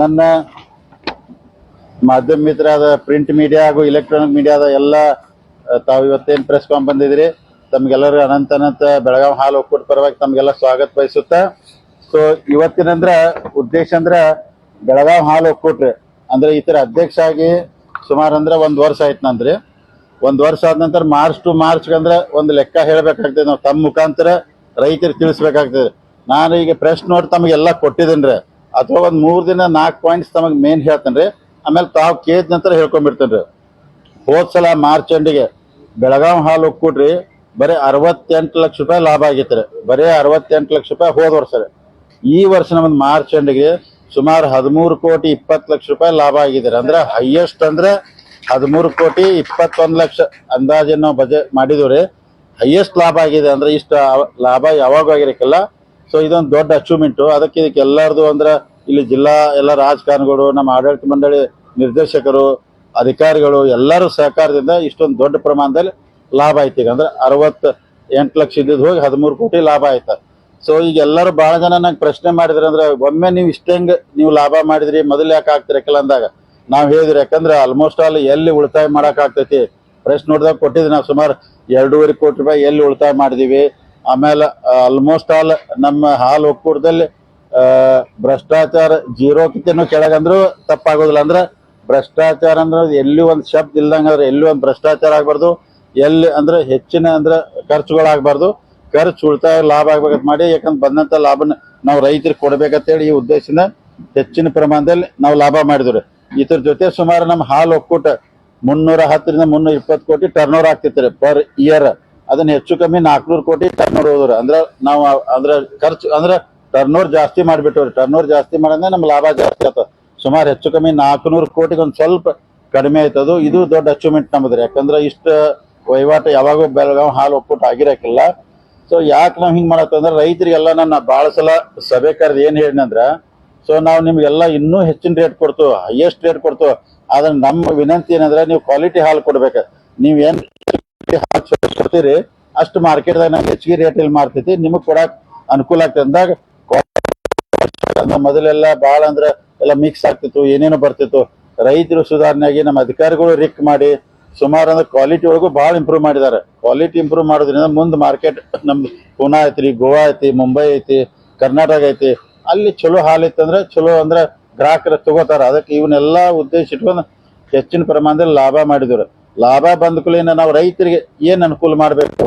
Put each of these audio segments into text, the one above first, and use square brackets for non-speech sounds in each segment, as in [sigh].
ನನ್ನ ಮಾಧ್ಯಮ ಮಿತ್ರರಾದ ಪ್ರಿಂಟ್ ಮೀಡಿಯಾ ಹಾಗೂ ಇಲೆಕ್ಟ್ರಾನಿಕ್ ಮೀಡಿಯಾದ ಎಲ್ಲ ತಾವು ಇವತ್ತೇನು ಪ್ರೆಸ್ ಕಾನ್ ಬಂದಿದ್ದೀರಿ ತಮ್ಗೆಲ್ಲರೂ ಅನಂತ ಅನಂತ ಬೆಳಗಾವಿ ಹಾಲು ಒಕ್ಕೂಟ ಪರವಾಗಿ ತಮಗೆಲ್ಲ ಸ್ವಾಗತ ಬಯಸುತ್ತಾ ಸೊ ಇವತ್ತಿನಂದ್ರ ಉದ್ದೇಶ ಅಂದ್ರೆ ಬೆಳಗಾವಿ ಹಾಲು ಒಕ್ಕೂಟ್ರಿ, ಅಂದ್ರೆ ಈ ತರ ಅಧ್ಯಕ್ಷ ಆಗಿ ಸುಮಾರು ಅಂದ್ರೆ ಒಂದು ವರ್ಷ ಆಯ್ತು ನಂದ್ರಿ, ಒಂದು ವರ್ಷ ಆದ ನಂತರ ಮಾರ್ಚ್ ಟು ಮಾರ್ಚ್ ಅಂದ್ರೆ ಒಂದು ಲೆಕ್ಕ ಹೇಳ್ಬೇಕಾಗ್ತದೆ, ನಾವು ತಮ್ಮ ಮುಖಾಂತರ ರೈತರಿಗೆ ತಿಳಿಸ್ಬೇಕಾಗ್ತದೆ. ನಾನು ಈಗ ಪ್ರೆಸ್ ನೋಟ್ ತಮಗೆಲ್ಲ ಕೊಟ್ಟಿದ್ದೇನ್ರಿ ಅಥವಾ ಒಂದು ಮೂರು ದಿನ ನಾಲ್ಕು ಪಾಯಿಂಟ್ಸ್ ತಮಗೆ ಮೇನ್ ಹೇಳ್ತೇನ್ರಿ. ಆಮೇಲೆ ತಾವು ಕೇದ ನಂತರ ಹೇಳ್ಕೊಂಡ್ಬಿಡ್ತೇನ್ರಿ ಹೋದ್ ಸಲ ಮಾರ್ಚ್ ಎಂಡಿಗೆ ಬೆಳಗಾವಿ ಹಾಲು ಒಕ್ಕೂಟ್ರಿ ಬರೀ ಅರವತ್ತೆಂಟು ಲಕ್ಷ ರೂಪಾಯಿ ಲಾಭ ಆಗೈತ್ರಿ. ಬರೀ ಅರವತ್ತೆಂಟು ಲಕ್ಷ ರೂಪಾಯಿ ಹೋದ ವರ್ಷ ರೀ. ಈ ವರ್ಷ ನಮ್ದು ಮಾರ್ಚ್ ಎಂಡಿಗೆ ಸುಮಾರು ಹದಿಮೂರು ಕೋಟಿ ಇಪ್ಪತ್ತು ಲಕ್ಷ ರೂಪಾಯಿ ಲಾಭ ಆಗಿದ್ದಾರೆ ಅಂದ್ರೆ ಹೈಯೆಸ್ಟ್ ಅಂದ್ರೆ ಹದಿಮೂರು ಕೋಟಿ ಇಪ್ಪತ್ತೊಂದು ಲಕ್ಷ ಅಂದಾಜಿನ ನಾವು ಬಜೆಟ್ ಮಾಡಿದ್ವಿ ಹೈಯೆಸ್ಟ್ ಲಾಭ ಆಗಿದೆ ಅಂದ್ರೆ ಇಷ್ಟು ಲಾಭ ಯಾವಾಗ ಆಗಿರಕ್ಕಿಲ್ಲ ಸೊ ಇದೊಂದು ದೊಡ್ಡ ಅಚೀವ್ಮೆಂಟು ಅದಕ್ಕೆ ಇದಕ್ಕೆ ಎಲ್ಲರದು ಅಂದ್ರೆ ಇಲ್ಲಿ ಜಿಲ್ಲಾ ಎಲ್ಲ ರಾಜಕಾರಣಿಗಳು, ನಮ್ಮ ಆಡಳಿತ ಮಂಡಳಿ ನಿರ್ದೇಶಕರು, ಅಧಿಕಾರಿಗಳು ಎಲ್ಲರೂ ಸಹಕಾರದಿಂದ ಇಷ್ಟೊಂದು ದೊಡ್ಡ ಪ್ರಮಾಣದಲ್ಲಿ ಲಾಭ ಆಯ್ತು ಈಗ. ಅಂದ್ರೆ ಅರವತ್ತು ಎಂಟು ಲಕ್ಷ ಇದ್ದಿದ್ದು ಹೋಗಿ ಹದಿಮೂರು ಕೋಟಿ ಲಾಭ ಆಯ್ತು. ಸೊ ಈಗ ಎಲ್ಲರೂ ಬಹಳ ಜನ ನಂಗೆ ಪ್ರಶ್ನೆ ಮಾಡಿದ್ರೆ ಅಂದ್ರೆ ಒಮ್ಮೆ ನೀವು ಇಷ್ಟಂಗ್ ನೀವು ಲಾಭ ಮಾಡಿದ್ರಿ? ಮೊದಲು ಯಾಕೆ ಆಗ್ತಿರಕ್ಕಿಲ್ಲ ಅಂದಾಗ? ನಾವು ಹೇಳಿದ್ರಿ ಯಾಕಂದ್ರೆ ಆಲ್ಮೋಸ್ಟ್ ಆಲ್ ಎಲ್ಲಿ ಉಳಿತಾಯ ಮಾಡಕ್ ಆಗ್ತೈತಿ? ಪ್ರೆಸ್ ನೋಡಿದಾಗ ಕೊಟ್ಟಿದ್ವಿ ನಾವು ಸುಮಾರು ಎರಡೂವರೆ ಕೋಟಿ ರೂಪಾಯಿ ಎಲ್ಲಿ ಉಳಿತಾಯ ಮಾಡಿದೀವಿ? ಆಮೇಲೆ ಆಲ್ಮೋಸ್ಟ್ ಆಲ್ ನಮ್ಮ ಹಾಲು ಒಕ್ಕೂಟದಲ್ಲಿ ಭ್ರಷ್ಟಾಚಾರ ಕಿತ್ತೇನೋ ಕೆಳಗಂದ್ರೂ ತಪ್ಪಾಗೋದಿಲ್ಲ ಅಂದ್ರೆ, ಭ್ರಷ್ಟಾಚಾರ ಅಂದ್ರೆ ಎಲ್ಲಿ ಒಂದು ಶಬ್ದ ಇಲ್ದಂಗ ಅಂದ್ರೆ ಎಲ್ಲಿ ಒಂದು ಭ್ರಷ್ಟಾಚಾರ ಆಗ್ಬಾರ್ದು, ಎಲ್ಲಿ ಅಂದ್ರೆ ಹೆಚ್ಚಿನ ಅಂದ್ರೆ ಖರ್ಚುಗಳಾಗಬಾರ್ದು, ಖರ್ಚು ಉಳಿತಾಯ ಲಾಭ ಆಗ್ಬೇಕಂತ ಮಾಡಿ, ಯಾಕಂದ್ರೆ ಬಂದಂತ ಲಾಭನ ನಾವು ರೈತರಿಗೆ ಕೊಡ್ಬೇಕಂತೇಳಿ ಈ ಉದ್ದೇಶದಿಂದ ಹೆಚ್ಚಿನ ಪ್ರಮಾಣದಲ್ಲಿ ನಾವು ಲಾಭ ಮಾಡಿದ್ರು ಇದ್ರ ಜೊತೆ ಸುಮಾರು ನಮ್ಮ ಹಾಲು ಒಕ್ಕೂಟ ಮುನ್ನೂರ ಹತ್ತರಿಂದ ಮುನ್ನೂರ ಇಪ್ಪತ್ತು ಕೋಟಿ ಟರ್ನ್ ಓವರ್ ಆಗ್ತಿತ್ತು ಪರ್ ಇಯರ್ ಅದನ್ನ ಹೆಚ್ಚು ಕಮ್ಮಿ ನಾಲ್ಕುನೂರು ಕೋಟಿ ಟರ್ನ್ ಓವರ್ ಹೋದ್ರೆ ಅಂದ್ರೆ ನಾವು ಅಂದ್ರೆ ಖರ್ಚು ಅಂದ್ರೆ ಓವರ್ ಜಾಸ್ತಿ ಮಾಡಿಬಿಟ್ಟವ್ರಿ. ಓವರ್ ಜಾಸ್ತಿ ಮಾಡಂದ್ರೆ ನಮ್ಮ ಲಾಭ ಜಾಸ್ತಿ ಆಗ್ತದೆ ಸುಮಾರು ಹೆಚ್ಚು ಕಮ್ಮಿ ನಾಲ್ಕುನೂರು ಕೋಟಿಗೆ ಒಂದು ಸ್ವಲ್ಪ ಕಡಿಮೆ ಆಯ್ತದು ಇದು ದೊಡ್ಡ ಅಚೀವ್ಮೆಂಟ್ ನಮ್ಮದ್ರಿ ಯಾಕಂದ್ರೆ ಇಷ್ಟ ವಹಿವಾಟು ಯಾವಾಗೂ ಬೆಳಗಾವ್ ಹಾಲು ಒಕ್ಕೂಟ ಆಗಿರಕ್ಕಿಲ್ಲ ಸೊ ಯಾಕೆ ನಾವು ಹಿಂಗ್ ಮಾಡತ್ತಂದ್ರೆ ರೈತರಿಗೆಲ್ಲ ನನ್ನ ಭಾಳ ಸಲ ಸಭೆ ಕರೆದು ಏನ್ ಹೇಳಿನಂದ್ರ ಸೊ ನಾವು ನಿಮ್ಗೆಲ್ಲ ಇನ್ನೂ ಹೆಚ್ಚಿನ ರೇಟ್ ಕೊಡ್ತು ಹೈಯೆಸ್ಟ್ ರೇಟ್ ಕೊಡ್ತು. ಆದ್ರೆ ನಮ್ಮ ವಿನಂತಿ ಏನಂದ್ರೆ ನೀವು ಕ್ವಾಲಿಟಿ ಹಾಲು ಕೊಡ್ಬೇಕು. ನೀವು ಏನ್ ಕೊಡ್ತೀರಿ, ಅಷ್ಟು ಮಾರ್ಕೆಟ್ದಾಗ ನಾವು ಹೆಚ್ಚಿಗೆ ರೇಟ್ ಇಲ್ಲಿ ಮಾರ್ತೈತಿ, ನಿಮಗ್ ಕೊಡಕ್ ಅನುಕೂಲ ಆಗ್ತದೆ ಅಂದಾಗ ಮೊದಲೆಲ್ಲ ಭಾಳ ಅಂದ್ರೆ ಎಲ್ಲ ಮಿಕ್ಸ್ ಆಗ್ತಿತ್ತು, ಏನೇನೋ ಬರ್ತಿತ್ತು. ರೈತರು ಸುಧಾರಣೆಯಾಗಿ ನಮ್ಮ ಅಧಿಕಾರಿಗಳು ರಿಕ್ ಮಾಡಿ, ಸುಮಾರು ಅಂದ್ರೆ ಕ್ವಾಲಿಟಿ ಒಳಗೂ ಭಾಳ ಇಂಪ್ರೂವ್ ಮಾಡಿದ್ದಾರೆ ಕ್ವಾಲಿಟಿ ಇಂಪ್ರೂವ್ ಮಾಡೋದ್ರಿಂದ ಮುಂದೆ ಮಾರ್ಕೆಟ್ ನಮ್ಮ ಪುನಾ ಐತಿ ಗೋವಾ ಐತಿ, ಮುಂಬೈ ಐತಿ, ಕರ್ನಾಟಕ ಐತಿ. ಅಲ್ಲಿ ಚಲೋ ಹಾಲು ಇತ್ತಂದ್ರೆ ಚಲೋ ಅಂದ್ರೆ ಗ್ರಾಹಕರು ತಗೋತಾರ. ಅದಕ್ಕೆ ಇವನ್ನೆಲ್ಲ ಉದ್ದೇಶ ಇಟ್ಕೊಂಡು ಹೆಚ್ಚಿನ ಪ್ರಮಾಣದಲ್ಲಿ ಲಾಭ ಮಾಡಿದ್ರು. ಲಾಭ ಬಂದ ನಾವು ರೈತರಿಗೆ ಏನ್ ಅನುಕೂಲ ಮಾಡಬೇಕು?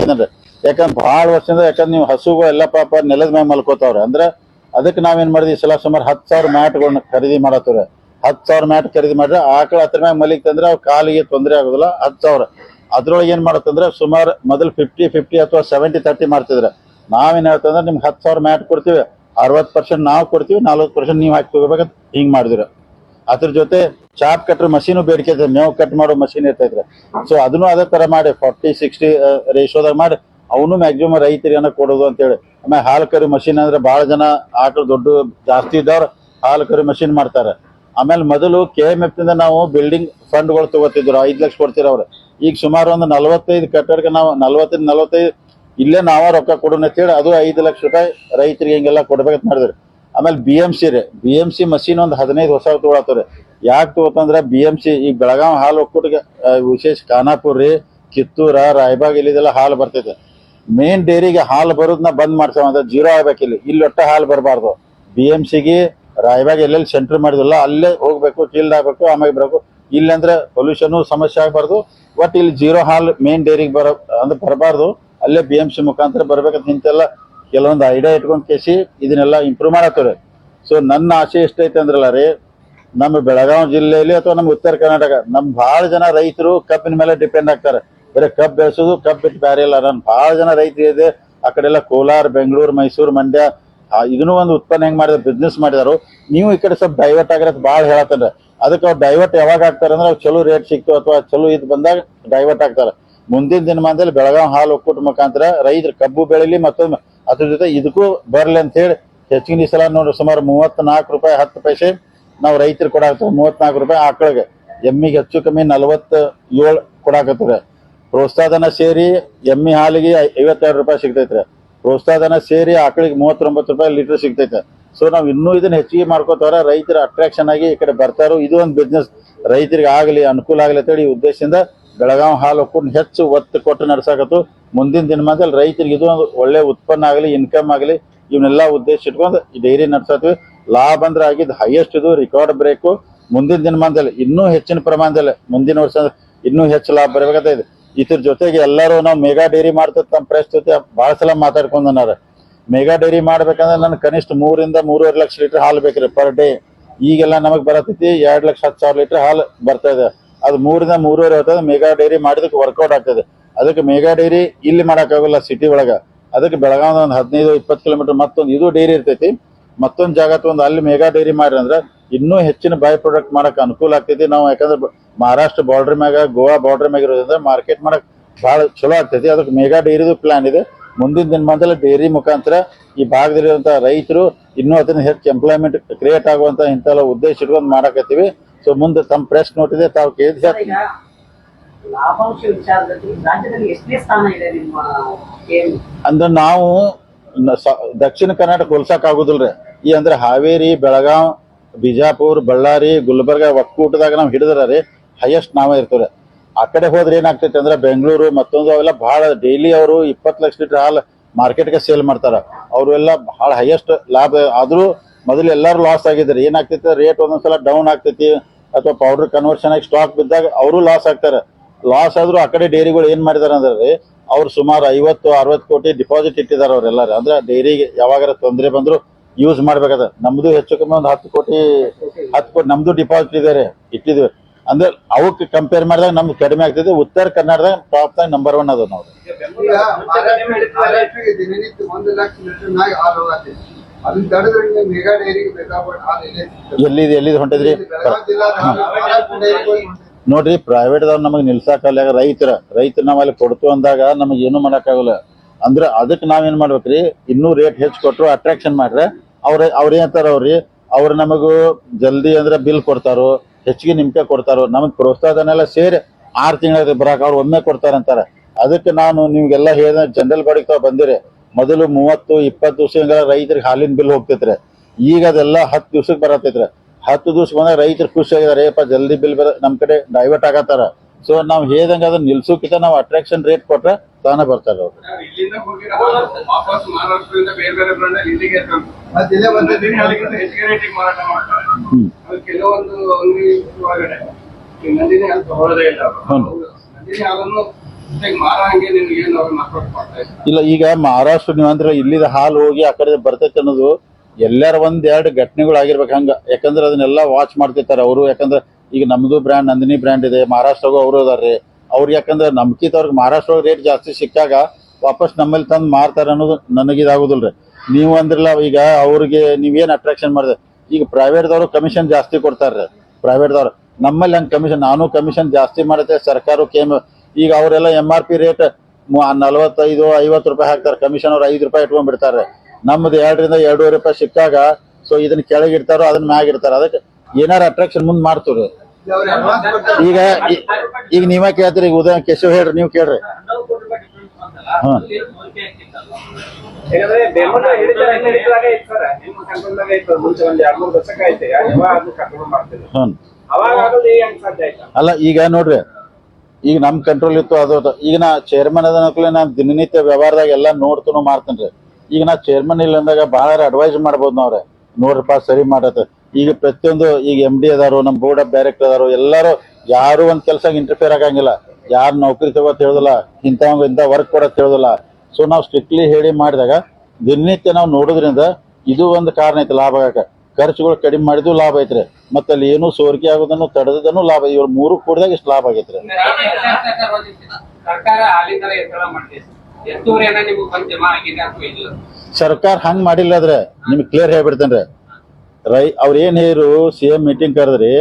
ಯಾಕಂದ್ರೆ ಯಾಕಂದ್ರೆ ಭಾಳ ವರ್ಷದಿಂದ ಯಾಕಂದ್ರೆ ನೀವು ಹಸುಗಳು ಎಲ್ಲ ಪಾಪ ನೆಲದ ಮ್ಯಾಗ ಮಲ್ಕೋತಾವ್ರೆ. ಅಂದ್ರೆ ಅದಕ್ಕೆ ನಾವೇನ್ ಮಾಡಿದ್ವಿ? ಸಲ ಸುಮಾರು ಹತ್ತು ಸಾವಿರ ಮ್ಯಾಟ್ಗಳನ್ನ ಖರೀದಿ ಮಾಡತ್ತವ್ರೆ. ಹತ್ತು ಸಾವಿರ ಮ್ಯಾಟ್ ಖರೀದಿ ಮಾಡಿದ್ರೆ ಆಕಳ ಹತ್ರ ಮ್ಯಾಗ ಮಲಿಕ್ತಂದ್ರೆ ಅವ್ರ ಕಾಲಿಗೆ ತೊಂದರೆ ಆಗೋದಿಲ್ಲ. ಹತ್ತು ಸಾವಿರ. ಅದ್ರೊಳಗೆ ಏನ್ ಮಾಡತ್ತಂದ್ರೆ ಸುಮಾರು ಮೊದಲು ಫಿಫ್ಟಿ ಫಿಫ್ಟಿ ಅಥವಾ ಸೆವೆಂಟಿ ತರ್ಟಿ ಮಾಡ್ತಿದ್ರೆ. ನಾವೇನ್ ಹೇಳ್ತಂದ್ರೆ ನಿಮ್ಗೆ ಹತ್ತು ಸಾವಿರ ಮ್ಯಾಟ್ ಕೊಡ್ತೀವಿ. ಅರವತ್ತು ಪರ್ಸೆಂಟ್ ನಾವು ಕೊಡ್ತೀವಿ, ನಲ್ವತ್ತು ಪರ್ಸೆಂಟ್ ನೀವು ಹಾಕಿ ತಗೋಬೇಕಂತ ಹಿಂಗ್ ಮಾಡಿದಿರ. ಅದ್ರ ಜೊತೆ ಚಾಪ್ ಕಟ್ರ ಮಷೀನು ಬೇಡಿಕೆ ಇದೆ. ಮೇವು ಕಟ್ ಮಾಡೋ ಮಷೀನ್ ಇರ್ತೈತ್ರಿ ಸೊ ಅದನ್ನು ಅದೇ ತರ ಮಾಡಿ ಫಾರ್ಟಿ ಸಿಕ್ಸ್ಟಿ ರೇಷೋದಾಗ ಮಾಡಿ, ಅವನು ಮ್ಯಾಕ್ಸಿಮಮ್ ರೈತರಿಗೆ ಕೊಡೋದು ಅಂತೇಳಿ ಆಮೇಲೆ ಹಾಲು ಕರಿ ಮಷೀನ್ ಅಂದ್ರೆ ಬಹಳ ಜನ ಆಕಳು ದೊಡ್ಡ ಜಾಸ್ತಿ ಇದ್ದವ್ರು ಹಾಲು ಕರಿ ಮಷೀನ್ ಮಾಡ್ತಾರೆ. ಆಮೇಲೆ ಮೊದಲು ಕೆ ಎಂ ಎಫ್ ನಾವು ಬಿಲ್ಡಿಂಗ್ ಫಂಡ್ಗಳು ತಗೋತಿದ್ರು. ಐದು ಲಕ್ಷ ಕೊಡ್ತಿರ ಅವ್ರ. ಈಗ ಸುಮಾರು ಒಂದು ನಲವತ್ತೈದು ಕಟ್ಟಡಕ್ಕೆ ನಾವು ನಲವತ್ತೈದು ನಲವತ್ತೈದು, ಇಲ್ಲೇ ನಾವ ರೊಕ್ಕ ಕೊಡೋಣ ಅಂತೇಳಿ ಅದು ಐದು ಲಕ್ಷ ರೂಪಾಯಿ ರೈತರಿಗೆ ಹಿಂಗೆಲ್ಲ ಕೊಡ್ಬೇಕಂತ ಮಾಡಿದ್ರು. ಆಮೇಲೆ ಬಿ ಎಂ ಸಿ ರೀ. ಬಿ ಎಂ ಸಿ ಮಷೀನ್ ಒಂದು ಹದಿನೈದು ಹೊಸ ತಗೊಳತ್ತವ್ರಿ. ಯಾಕೆ ತಗೋತಂದ್ರ ಬಿ ಎಂ ಸಿ ಈಗ ಬೆಳಗಾವಿ ಹಾಲು ಒಕ್ಕೂಟಿಗೆ ವಿಶೇಷ ಖಾನಾಪುರ್ ರೀ, ಕಿತ್ತೂರ, ರಾಯಬಾಗ್ ಇಲ್ಲಿದೆಲ್ಲ ಹಾಲು ಬರ್ತೈತೆ. ಮೇನ್ ಡೈರಿಗೆ ಹಾಲು ಬರೋದನ್ನ ಬಂದ್ ಮಾಡ್ತೇವೆ ಅಂದ್ರೆ ಜೀರೋ ಆಗ್ಬೇಕು ಇಲ್ಲಿ. ಇಲ್ಲಿ ಒಟ್ಟ ಹಾಲು ಬರಬಾರ್ದು. ಬಿ ಎಂ ಸಿಗೆ ರಾಯಬಾಗ್ ಎಲ್ಲೆಲ್ಲಿ ಸೆಂಟರ್ ಮಾಡಿದಿಲ್ಲ ಅಲ್ಲೇ ಹೋಗ್ಬೇಕು ಚೀಲ್ಡ್ ಆಗ್ಬೇಕು ಆಮೇಲೆ ಬರಬೇಕು. ಇಲ್ಲಂದ್ರೆ ಪೊಲ್ಯೂಷನ್ ಸಮಸ್ಯೆ ಆಗಬಾರ್ದು. ಒಟ್ಟು ಇಲ್ಲಿ ಜೀರೋ ಹಾಲು ಮೇನ್ ಡೈರಿಗೆ ಬರ, ಅಂದ್ರೆ ಬರಬಾರ್ದು. ಅಲ್ಲೇ ಬಿ ಎಂ ಸಿ ಮುಖಾಂತರ ಬರ್ಬೇಕಂತ ಇಂತೆಲ್ಲ ಕೆಲವೊಂದು ಐಡಿಯಾ ಇಟ್ಕೊಂಡು ಕೇಸಿ ಇದನ್ನೆಲ್ಲ ಇಂಪ್ರೂವ್ ಮಾಡತ್ತವ್ರೆ. ಸೊ ನನ್ನ ಆಸೆ ಎಷ್ಟೈತೆ ಅಂದ್ರಲ್ಲ ರೀ, ನಮ್ಮ ಬೆಳಗಾವಿ ಜಿಲ್ಲೆಯಲ್ಲಿ ಅಥವಾ ನಮ್ಮ ಉತ್ತರ ಕರ್ನಾಟಕ ನಮ್ಮ ಬಹಳ ಜನ ರೈತರು ಕಬ್ಬಿನ ಮೇಲೆ ಡಿಪೆಂಡ್ ಆಗ್ತಾರೆ. ಬರೀ ಕಬ್ಬು ಬೆಳೆಸೋದು, ಕಬ್ಬು ಬಿಟ್ಟು ಬೇರೆ ಇಲ್ಲ. ನನ್ ಬಹಳ ಜನ ರೈತರು ಇದೆ. ಆ ಕಡೆ ಎಲ್ಲ ಕೋಲಾರ, ಬೆಂಗಳೂರು, ಮೈಸೂರು, ಮಂಡ್ಯ ಇದನ್ನು ಒಂದು ಉತ್ಪನ್ನ ಹೆಂಗ್ ಮಾಡಿದ್ರೆ ಬಿಸ್ನೆಸ್ ಮಾಡಿದಾರು. ನೀವು ಈ ಕಡೆ ಸ್ವಲ್ಪ ಡೈವರ್ಟ್ ಆಗಿರೋದು ಭಾಳ ಹೇಳತ್ತಂದ್ರೆ ಅದಕ್ಕೆ ಅವ್ರು ಡೈವರ್ಟ್ ಯಾವಾಗ ಆಗ್ತಾರೆ ಅಂದ್ರೆ ಅವ್ರು ಚಲೋ ರೇಟ್ ಸಿಕ್ತು ಅಥವಾ ಚಲೋ ಇದು ಬಂದಾಗ ಡೈವರ್ಟ್ ಆಗ್ತಾರೆ. ಮುಂದಿನ ದಿನಮಾನದಲ್ಲಿ ಬೆಳಗಾವಿ ಹಾಲು ಒಕ್ಕೂಟ ಮುಖಾಂತರ ರೈತರು ಕಬ್ಬು ಬೆಳೀಲಿ ಮತ್ತೊಮ್ಮೆ ಅದ್ರ ಜೊತೆ ಇದಕ್ಕೂ ಬರಲಿ ಅಂತ ಹೇಳಿ ಹೆಚ್ಚಿನ ಸಲ ನೋಡ್ರಿ ಸುಮಾರು ಮೂವತ್ನಾಲ್ಕು ರೂಪಾಯಿ, ಹತ್ತು ಪೈಸೆ ನಾವು ರೈತರು ಕೊಡಾಕ್ತೇವೆ ಮೂವತ್ನಾಲ್ಕು ರೂಪಾಯಿ ಆಕಳಿಗೆ. ಎಮ್ಮಿಗೆ ಹೆಚ್ಚು ಕಮ್ಮಿ ನಲವತ್ತು ಏಳು ಕೊಡಾಕತ್ತದ ಪ್ರೋತ್ಸಾಹನ ಸೇರಿ ಎಮ್ಮಿ ಹಾಲಿಗೆ ಐವತ್ತೆರಡು ರೂಪಾಯಿ ಸಿಗ್ತೈತ್ರಿ. ಪ್ರೋತ್ಸಾಹನ ಸೇರಿ ಆಕಳಿಗೆ ಮೂವತ್ತೊಂಬತ್ತು ರೂಪಾಯಿ ಲೀಟರ್ ಸಿಗ್ತೈತೆ. ಸೊ ನಾವು ಇನ್ನೂ ಇದನ್ನ ಹೆಚ್ಚಿಗೆ ಮಾಡ್ಕೋತಾರ ರೈತರ ಅಟ್ರಾಕ್ಷನ್ ಆಗಿ ಈ ಕಡೆ ಬರ್ತಾರೋ, ಇದು ಒಂದು ಬಿಸ್ನೆಸ್ ರೈತರಿಗೆ ಆಗಲಿ, ಅನುಕೂಲ ಆಗಲಿ ಅಂತೇಳಿ ಈ ಉದ್ದೇಶದಿಂದ ಬೆಳಗಾವಿ ಹಾಲು ಒಕ್ಕೂಟ ಹೆಚ್ಚು ಒತ್ತು ಕೊಟ್ಟು ನಡ್ಸಾಕತ್ತು. ಮುಂದಿನ ದಿನಮಾನದಲ್ಲಿ ರೈತರಿಗೆ ಇದು ಒಂದು ಒಳ್ಳೆ ಉತ್ಪನ್ನ ಆಗಲಿ ಇನ್ಕಮ್ ಆಗಲಿ, ಇವನ್ನೆಲ್ಲ ಉದ್ದೇಶ ಇಟ್ಕೊಂಡು ಡೈರಿ ನಡ್ಸತ್ವಿ. ಲಾಭ ಅಂದ್ರೆ ಆಗಿದ್ದು ಹೈಯೆಸ್ಟ್ ಇದು ರೆಕಾರ್ಡ್ ಬ್ರೇಕು ಮುಂದಿನ ದಿನಮಾನದಲ್ಲಿ ಇನ್ನೂ ಹೆಚ್ಚಿನ ಪ್ರಮಾಣದಲ್ಲಿ, ಮುಂದಿನ ವರ್ಷ ಇನ್ನೂ ಹೆಚ್ಚು ಲಾಭ ಬರಬೇಕಾಗ್ತಾ ಇದೆ ಇದ್ರ ಜೊತೆಗೆ ಎಲ್ಲರೂ ನಾವು ಮೆಗಾ ಡೈರಿ ಮಾಡ್ತದೆ ತಮ್ಮ ಪ್ರೆಸ್ ಜೊತೆ ಭಾಳ ಸಲ ಮಾತಾಡ್ಕೊಂಡನಾರ ಮೆಗಾ ಡೈರಿ ಮಾಡ್ಬೇಕಂದ್ರೆ ನನಗೆ ಕನಿಷ್ಠ ಮೂರಿಂದ ಮೂರುವರೆ ಲಕ್ಷ ಲೀಟರ್ ಹಾಲು ಬೇಕ್ರಿ ಪರ್ ಡೇ ಈಗೆಲ್ಲ ನಮಗೆ ಬರತೈತಿ, ಎರಡು ಲಕ್ಷ ಹತ್ತು ಸಾವಿರ ಲೀಟರ್ ಹಾಲು ಬರ್ತಾ ಇದೆ. ಅದು ಮೂರಿಂದ ಮೂರುವರೆ ಹೊತ್ತದ ಮೆಗಾ ಡೈರಿ ಮಾಡಿದಕ್ಕೆ ವರ್ಕೌಟ್ ಆಗ್ತದೆ. ಅದಕ್ಕೆ ಮೆಗಾ ಡೈರಿ ಇಲ್ಲಿ ಮಾಡೋಕ್ಕಾಗಲ್ಲ ಸಿಟಿ ಒಳಗೆ. ಅದಕ್ಕೆ ಬೆಳಗಾವಿ ಒಂದು ಹದಿನೈದು, ಇಪ್ಪತ್ತು ಕಿಲೋಮೀಟರ್ ಮತ್ತೊಂದು, ಇದು ಡೈರಿ ಇರ್ತೈತಿ. ಮತ್ತೊಂದು ಜಾಗ ಒಂದು ಅಲ್ಲಿ ಮೆಗಾ ಡೈರಿ ಮಾಡ್ರಿ ಅಂದ್ರೆ ಇನ್ನೂ ಹೆಚ್ಚಿನ ಬೈ ಪ್ರಾಡಕ್ಟ್ ಮಾಡಕ್ ಅನುಕೂಲ ಆಗ್ತೈತಿ. ನಾವು ಯಾಕಂದ್ರೆ ಮಹಾರಾಷ್ಟ್ರ ಬಾರ್ಡರ್ ಮ್ಯಾಗ, ಗೋವಾ ಬಾರ್ಡರ್ ಮ್ಯಾಗ ಇರೋದ್ರಿಂದ ಮಾರ್ಕೆಟ್ ಮಾಡಕ್ ಭಾಳ ಚಲೋ ಆಗ್ತೈತಿ. ಅದಕ್ಕೆ ಮೆಗಾ ಡೈರಿದು ಪ್ಲಾನ್ ಇದೆ. ಮುಂದಿನ ದಿನಮಾನದಲ್ಲಿ ಡೈರಿ ಮುಖಾಂತರ ಈ ಭಾಗದಲ್ಲಿರುವಂತಹ ರೈತರು ಇನ್ನೂ ಅದನ್ನ ಹೆಚ್ಚು ಎಂಪ್ಲಾಯ್ಮೆಂಟ್ ಕ್ರಿಯೇಟ್ ಆಗುವಂತ ಇಂಥೆಲ್ಲ ಉದ್ದೇಶ ಇಟ್ಕೊಂಡು ಮಾಡಕತ್ತೀವಿ. ಸೊ ಮುಂದೆ ತಮ್ಮ ಪ್ರೆಸ್ ನೋಟ್ ಇದೆ ತಾವು ಕೇಳಿದ ಅಂದ್ರೆ ನಾವು ದಕ್ಷಿಣ ಕರ್ನಾಟಕ ಹೋಲ್ಸಕ್ ಆಗುದಿಲ್ರಿ. ಈ ಅಂದ್ರೆ ಹಾವೇರಿ ಬೆಳಗಾವ್ ಬಿಜಾಪುರ್ ಬಳ್ಳಾರಿ ಗುಲ್ಬರ್ಗ ಒಕ್ಕೂಟದಾಗ ನಾವು ಹಿಡಿದ್ರ ರೀ ಹೈಯೆಸ್ಟ್ ನಾವೇ ಇರ್ತವ್ರಿ. ಆ ಕಡೆ ಹೋದ್ರೆ ಏನಾಗ್ತೈತೆ ಅಂದ್ರೆ ಬೆಂಗಳೂರು ಮತ್ತೊಂದು ಅವೆಲ್ಲ ಬಹಳ ಡೈಲಿ ಅವರು ಇಪ್ಪತ್ತು ಲಕ್ಷ ಲೀಟರ್ ಹಾಲು ಮಾರ್ಕೆಟ್ಗೆ ಸೇಲ್ ಮಾಡ್ತಾರೆ. ಅವರು ಎಲ್ಲ ಬಹಳ ಹೈಯೆಸ್ಟ್ ಲಾಭ ಆದ್ರೂ ಮೊದಲು ಎಲ್ಲರೂ ಲಾಸ್ ಆಗಿದ್ದಾರೆ. ಏನಾಗ್ತೈತೆ? ರೇಟ್ ಒಂದೊಂದ್ಸಲ ಡೌನ್ ಆಗ್ತೈತಿ. ಅಥವಾ ಪೌಡರ್ ಕನ್ವರ್ಷನ್ ಆಗಿ ಸ್ಟಾಕ್ ಬಿದ್ದಾಗ ಅವರು ಲಾಸ್ ಆಗ್ತಾರೆ. ಲಾಸ್ ಆದರೂ ಆ ಕಡೆ ಡೈರಿಗಳು ಏನು ಮಾಡಿದಾರೆ ಅಂದ್ರೆ, ಅವ್ರು ಸುಮಾರು ಐವತ್ತು, ಅರವತ್ತು ಕೋಟಿ ಡಿಪಾಸಿಟ್ ಇಟ್ಟಿದ್ದಾರೆ ಅವರೆಲ್ಲರೂ. ಅಂದ್ರೆ ಡೈರಿಗೆ ಯಾವಾಗಾರ ತೊಂದರೆ ಬಂದರೂ ಯೂಸ್ ಮಾಡ್ಬೇಕಾದ. ನಮ್ಮದು ಹೆಚ್ಚು ಕಮ್ಮಿ ಒಂದು ಹತ್ತು ಕೋಟಿ ಹತ್ತು ಕೋಟಿ ನಮ್ಮದು ಡಿಪಾಸಿಟ್ ಇದ್ದಾರೆ ಇಟ್ಟಿದ್ವಿ. ಅಂದ್ರೆ ಅವಕ್ಕೆ ಕಂಪೇರ್ ಮಾಡಿದಾಗ ನಮ್ಗೆ ಕಡಿಮೆ ಆಗ್ತದೆ ಉತ್ತರ ಕನ್ನಡದಾಗ ಟಾಪ್ ದಾಗ ನಂಬರ್ ಒನ್ ಅದು ನಾವು ಎಲ್ಲಿದೆ. ಎಲ್ಲಿದ್ ಹೊಂಟಿದ್ರಿ. ನೋಡ್ರಿ ಪ್ರೈವೇಟ್ ದವ್ರು ನಮಗೆ ನಿಲ್ಸಾಕಲ್ಲ ರೈತರ. ರೈತರ ನಾವ್ ಅಲ್ಲಿ ಕೊಡ್ತು ಅಂದಾಗ ನಮಗೆ ಏನು ಮಾಡಕ್ಕಾಗಲ್ಲ. ಅಂದ್ರೆ ಅದಕ್ಕೆ ನಾವೇನ್ ಮಾಡ್ಬೇಕ್ರಿ? ಇನ್ನೂ ರೇಟ್ ಹೆಚ್ಚು ಕೊಟ್ರು ಅಟ್ರಾಕ್ಷನ್ ಮಾಡ್ರೆ ಅವ್ರ ಅವ್ರ ಏನಂತಾರ ಅವ್ರಿ? ಅವ್ರು ನಮಗೂ ಜಲ್ದಿ ಅಂದ್ರೆ ಬಿಲ್ ಕೊಡ್ತಾರೋ ಹೆಚ್ಚಿಗೆ ನಿಮ್ಗೆ ಕೊಡ್ತಾರೋ. ನಮಗ್ ಪ್ರೋತ್ಸಾಹನೆಲ್ಲ ಸೇರಿ ಆರ್ ತಿಂಗಳ ಬರಾಕ ಅವ್ರು ಒಮ್ಮೆ ಕೊಡ್ತಾರಂತಾರ. ಅದಕ್ಕೆ ನಾನು ನಿಮ್ಗೆಲ್ಲ ಹೇಳ ಜನರಲ್ ಬಾಡಿಗೆ ತಾವ್ ಬಂದಿರಿ. ಮೊದಲು ಮೂವತ್ತು ಇಪ್ಪತ್ತು ದಿವಸ ರೈತರಿಗೆ ಹಾಲಿನ ಬಿಲ್ ಹೋಗ್ತೈತ್ರಿ. ಈಗ ಅದೆಲ್ಲ ಹತ್ತು ದಿವ್ಸಕ್ಕೆ ಬರತೈತ್ರಿ ಹತ್ತು ದಿವ್ಸ ಬಂದಾಗ ರೈತರು ಖುಷಿ ಆಗಿದ್ದಾರೆ ಏಪ್ಪ ಜಲ್ದಿ ಬಿಲ್ ಬರ ನಮ್ಮ ಕಡೆ ಡೈವರ್ಟ್ ಆಗತ್ತಾರ. ಸೊ ನಾವು ಹೇಳ್ದಂಗೆ ಅದನ್ನ ನಿಲ್ಸೋಕಿಂತ ನಾವು ಅಟ್ರಾಕ್ಷನ್ ರೇಟ್ ಕೊಟ್ರೆ ತಾನೇ ಬರ್ತಾರೆ ಅವ್ರು. ಕೆಲವೊಂದು ಇಲ್ಲ, ಈಗ ಏನು ಮಹಾರಾಷ್ಟ್ರ ನೀವು ಅಂದ್ರೆ ಇಲ್ಲಿದ ಹಾಲು ಹೋಗಿ ಆ ಕಡೆ ಬರ್ತೈತೆ ಅನ್ನೋದು ಎಲ್ಲರ ಒಂದ್ ಎರಡು ಘಟನೆಗಳು ಆಗಿರ್ಬೇಕು ಹಂಗ. ಯಾಕಂದ್ರೆ ಅದನ್ನೆಲ್ಲ ವಾಚ್ ಮಾಡ್ತಿರ್ತಾರೆ ಅವರು. ಯಾಕಂದ್ರೆ ಈಗ ನಮ್ದು ಬ್ರ್ಯಾಂಡ್ ನಂದಿನಿ ಬ್ರ್ಯಾಂಡ್ ಇದೆ. ಮಹಾರಾಷ್ಟ್ರಗೂ ಅವರು ಅದಾರ್ರಿ. ಅವ್ರು ಯಾಕಂದ್ರೆ ಅವ್ರಿಗೆ ಮಹಾರಾಷ್ಟ್ರ ರೇಟ್ ಜಾಸ್ತಿ ಸಿಕ್ಕಾಗ ವಾಪಸ್ ನಮ್ಮಲ್ಲಿ ತಂದು ಮಾರ್ತಾರೆ ಅನ್ನೋದು ನನಗಿದಾಗುದಿಲ್ರಿ ನೀವು ಅಂದ್ರಲ್ಲ, ಈಗ ಅವ್ರಿಗೆ ನೀವೇನು ಅಟ್ರಾಕ್ಷನ್ ಮಾಡಿದೆ? ಈಗ ಪ್ರೈವೇಟ್ದವರು ಕಮಿಷನ್ ಜಾಸ್ತಿ ಕೊಡ್ತಾರ್ರಿ. ಪ್ರೈವೇಟ್ದವ್ರು ನಮ್ಮಲ್ಲಿ ಹಂಗೆ ಕಮಿಷನ್ ನಾನು ಕಮಿಷನ್ ಜಾಸ್ತಿ ಮಾಡುತ್ತೆ, ಸರ್ಕಾರ ಕೇಮ್ ಈಗ ಅವರೆಲ್ಲ ಎಂ ಆರ್ ಪಿ ರೇಟ್ ನಲವತ್ತೈದು ಐವತ್ತು ರೂಪಾಯಿ ಹಾಕ್ತಾರೆ. ಕಮಿಷನ್ ಅವ್ರು ಐದು ರೂಪಾಯಿ ಇಟ್ಕೊಂಡ್ ಬಿಡ್ತಾರೆ ನಮ್ಮದು ಎರಡರಿಂದ ಎರಡೂವರೆ ರೂಪಾಯಿ ಸಿಕ್ಕಾಗ ಸೊ ಇದನ್ನ ಕೆಳಗಿಡ್ತಾರೋ ಅದನ್ನ ಮ್ಯಾಗ ಇಡ್ತಾರ ಅದಕ್ಕೆ ಏನಾರ ಅಟ್ರಾಕ್ಷನ್ ಮುಂದೆ ಕೊಡ್ತಾರೆ. ಈಗ ಈಗ ನೀವ ಕೇಳ್ತೀರಿ ಈಗ ಉದಯ ಕೇಶವ್ ಹೇಳ್ರಿ ನೀವು ಕೇಳ್ರಿ. ಅಲ್ಲ ಈಗ ನೋಡ್ರಿ ಈಗ ನಮ್ಮ ಕಂಟ್ರೋಲ್ ಇತ್ತು, ಅದು. ಈಗ ನಾ ಚೇರ್ಮನ್ ಅದ ನಾ ದಿನನಿತ್ಯ ವ್ಯವಹಾರದಾಗ ಎಲ್ಲ ನೋಡ್ತನು ಮಾಡ್ತೇನ್ರಿ. ಈಗ ನಾ ಚೇರ್ಮನ್ ಇಲ್ಲ ಅಂದಾಗ ಭಾಳ ಅಡ್ವೈಸ್ ಮಾಡ್ಬೋದು ನಾವ್ರೆ. ನೋಡ್ರಪ್ಪ ಸರಿ ಮಾಡತ್ತೆ. ಈಗ ಪ್ರತಿಯೊಂದು, ಈಗ ಎಂ ಡಿ ಅದಾರು ನಮ್ಮ ಬೋರ್ಡ್ ಆಫ್ ಡೈರೆಕ್ಟರ್ ಅದಾರು, ಎಲ್ಲರೂ ಯಾರು ಒಂದ್ ಕೆಲಸ ಇಂಟರ್ಫಿಯರ್ ಆಗಂಗಿಲ್ಲ. ಯಾರು ನೌಕರಿ ತಗೋತ್ ಹೇಳುದಿಲ್ಲ ಇಂಥವ್ ಇಂಥ ವರ್ಕ್ ಕೊಡತ್ ಹೇಳುದಿಲ್ಲ. ಸೊ ನಾವು ಸ್ಟ್ರಿಕ್ಟ್ಲಿ ಹೇಳಿ ಮಾಡಿದಾಗ ದಿನನಿತ್ಯ ನಾವು ನೋಡೋದ್ರಿಂದ ಇದು ಒಂದು ಕಾರಣ ಐತಿ ಲಾಭ ಆಗಕ್ಕೆ. ಖರ್ಚುಗಳು ಕಡಿಮೆ ಮಾಡಿದ್ದು ಲಾಭ ಐತ್ರಿ. ಮತ್ತೆ ಅಲ್ಲಿ ಏನು ಸೋರಿಕೆ ಆಗೋದನ್ನು ತಡೆದನ್ನು ಲಾಭ ಇವ್ರು ಮೂರು ಕೂಡಿದಾಗ ಇಷ್ಟು ಲಾಭ ಆಗೈತ್ರಿ. ಸರ್ಕಾರ ಹಂಗ ಮಾಡಿಲ್ಲ ಆದ್ರೆ ನಿಮ್ಗೆ ಕ್ಲಿಯರ್ ಹೇಳ್ಬಿಡ್ತೇನ್ರಿ. ರೈ ಅವ್ರ ಏನ್ ಹೇರು ಸಿ ಎಂ ಮೀಟಿಂಗ್ ಕರೆದ್ರಿ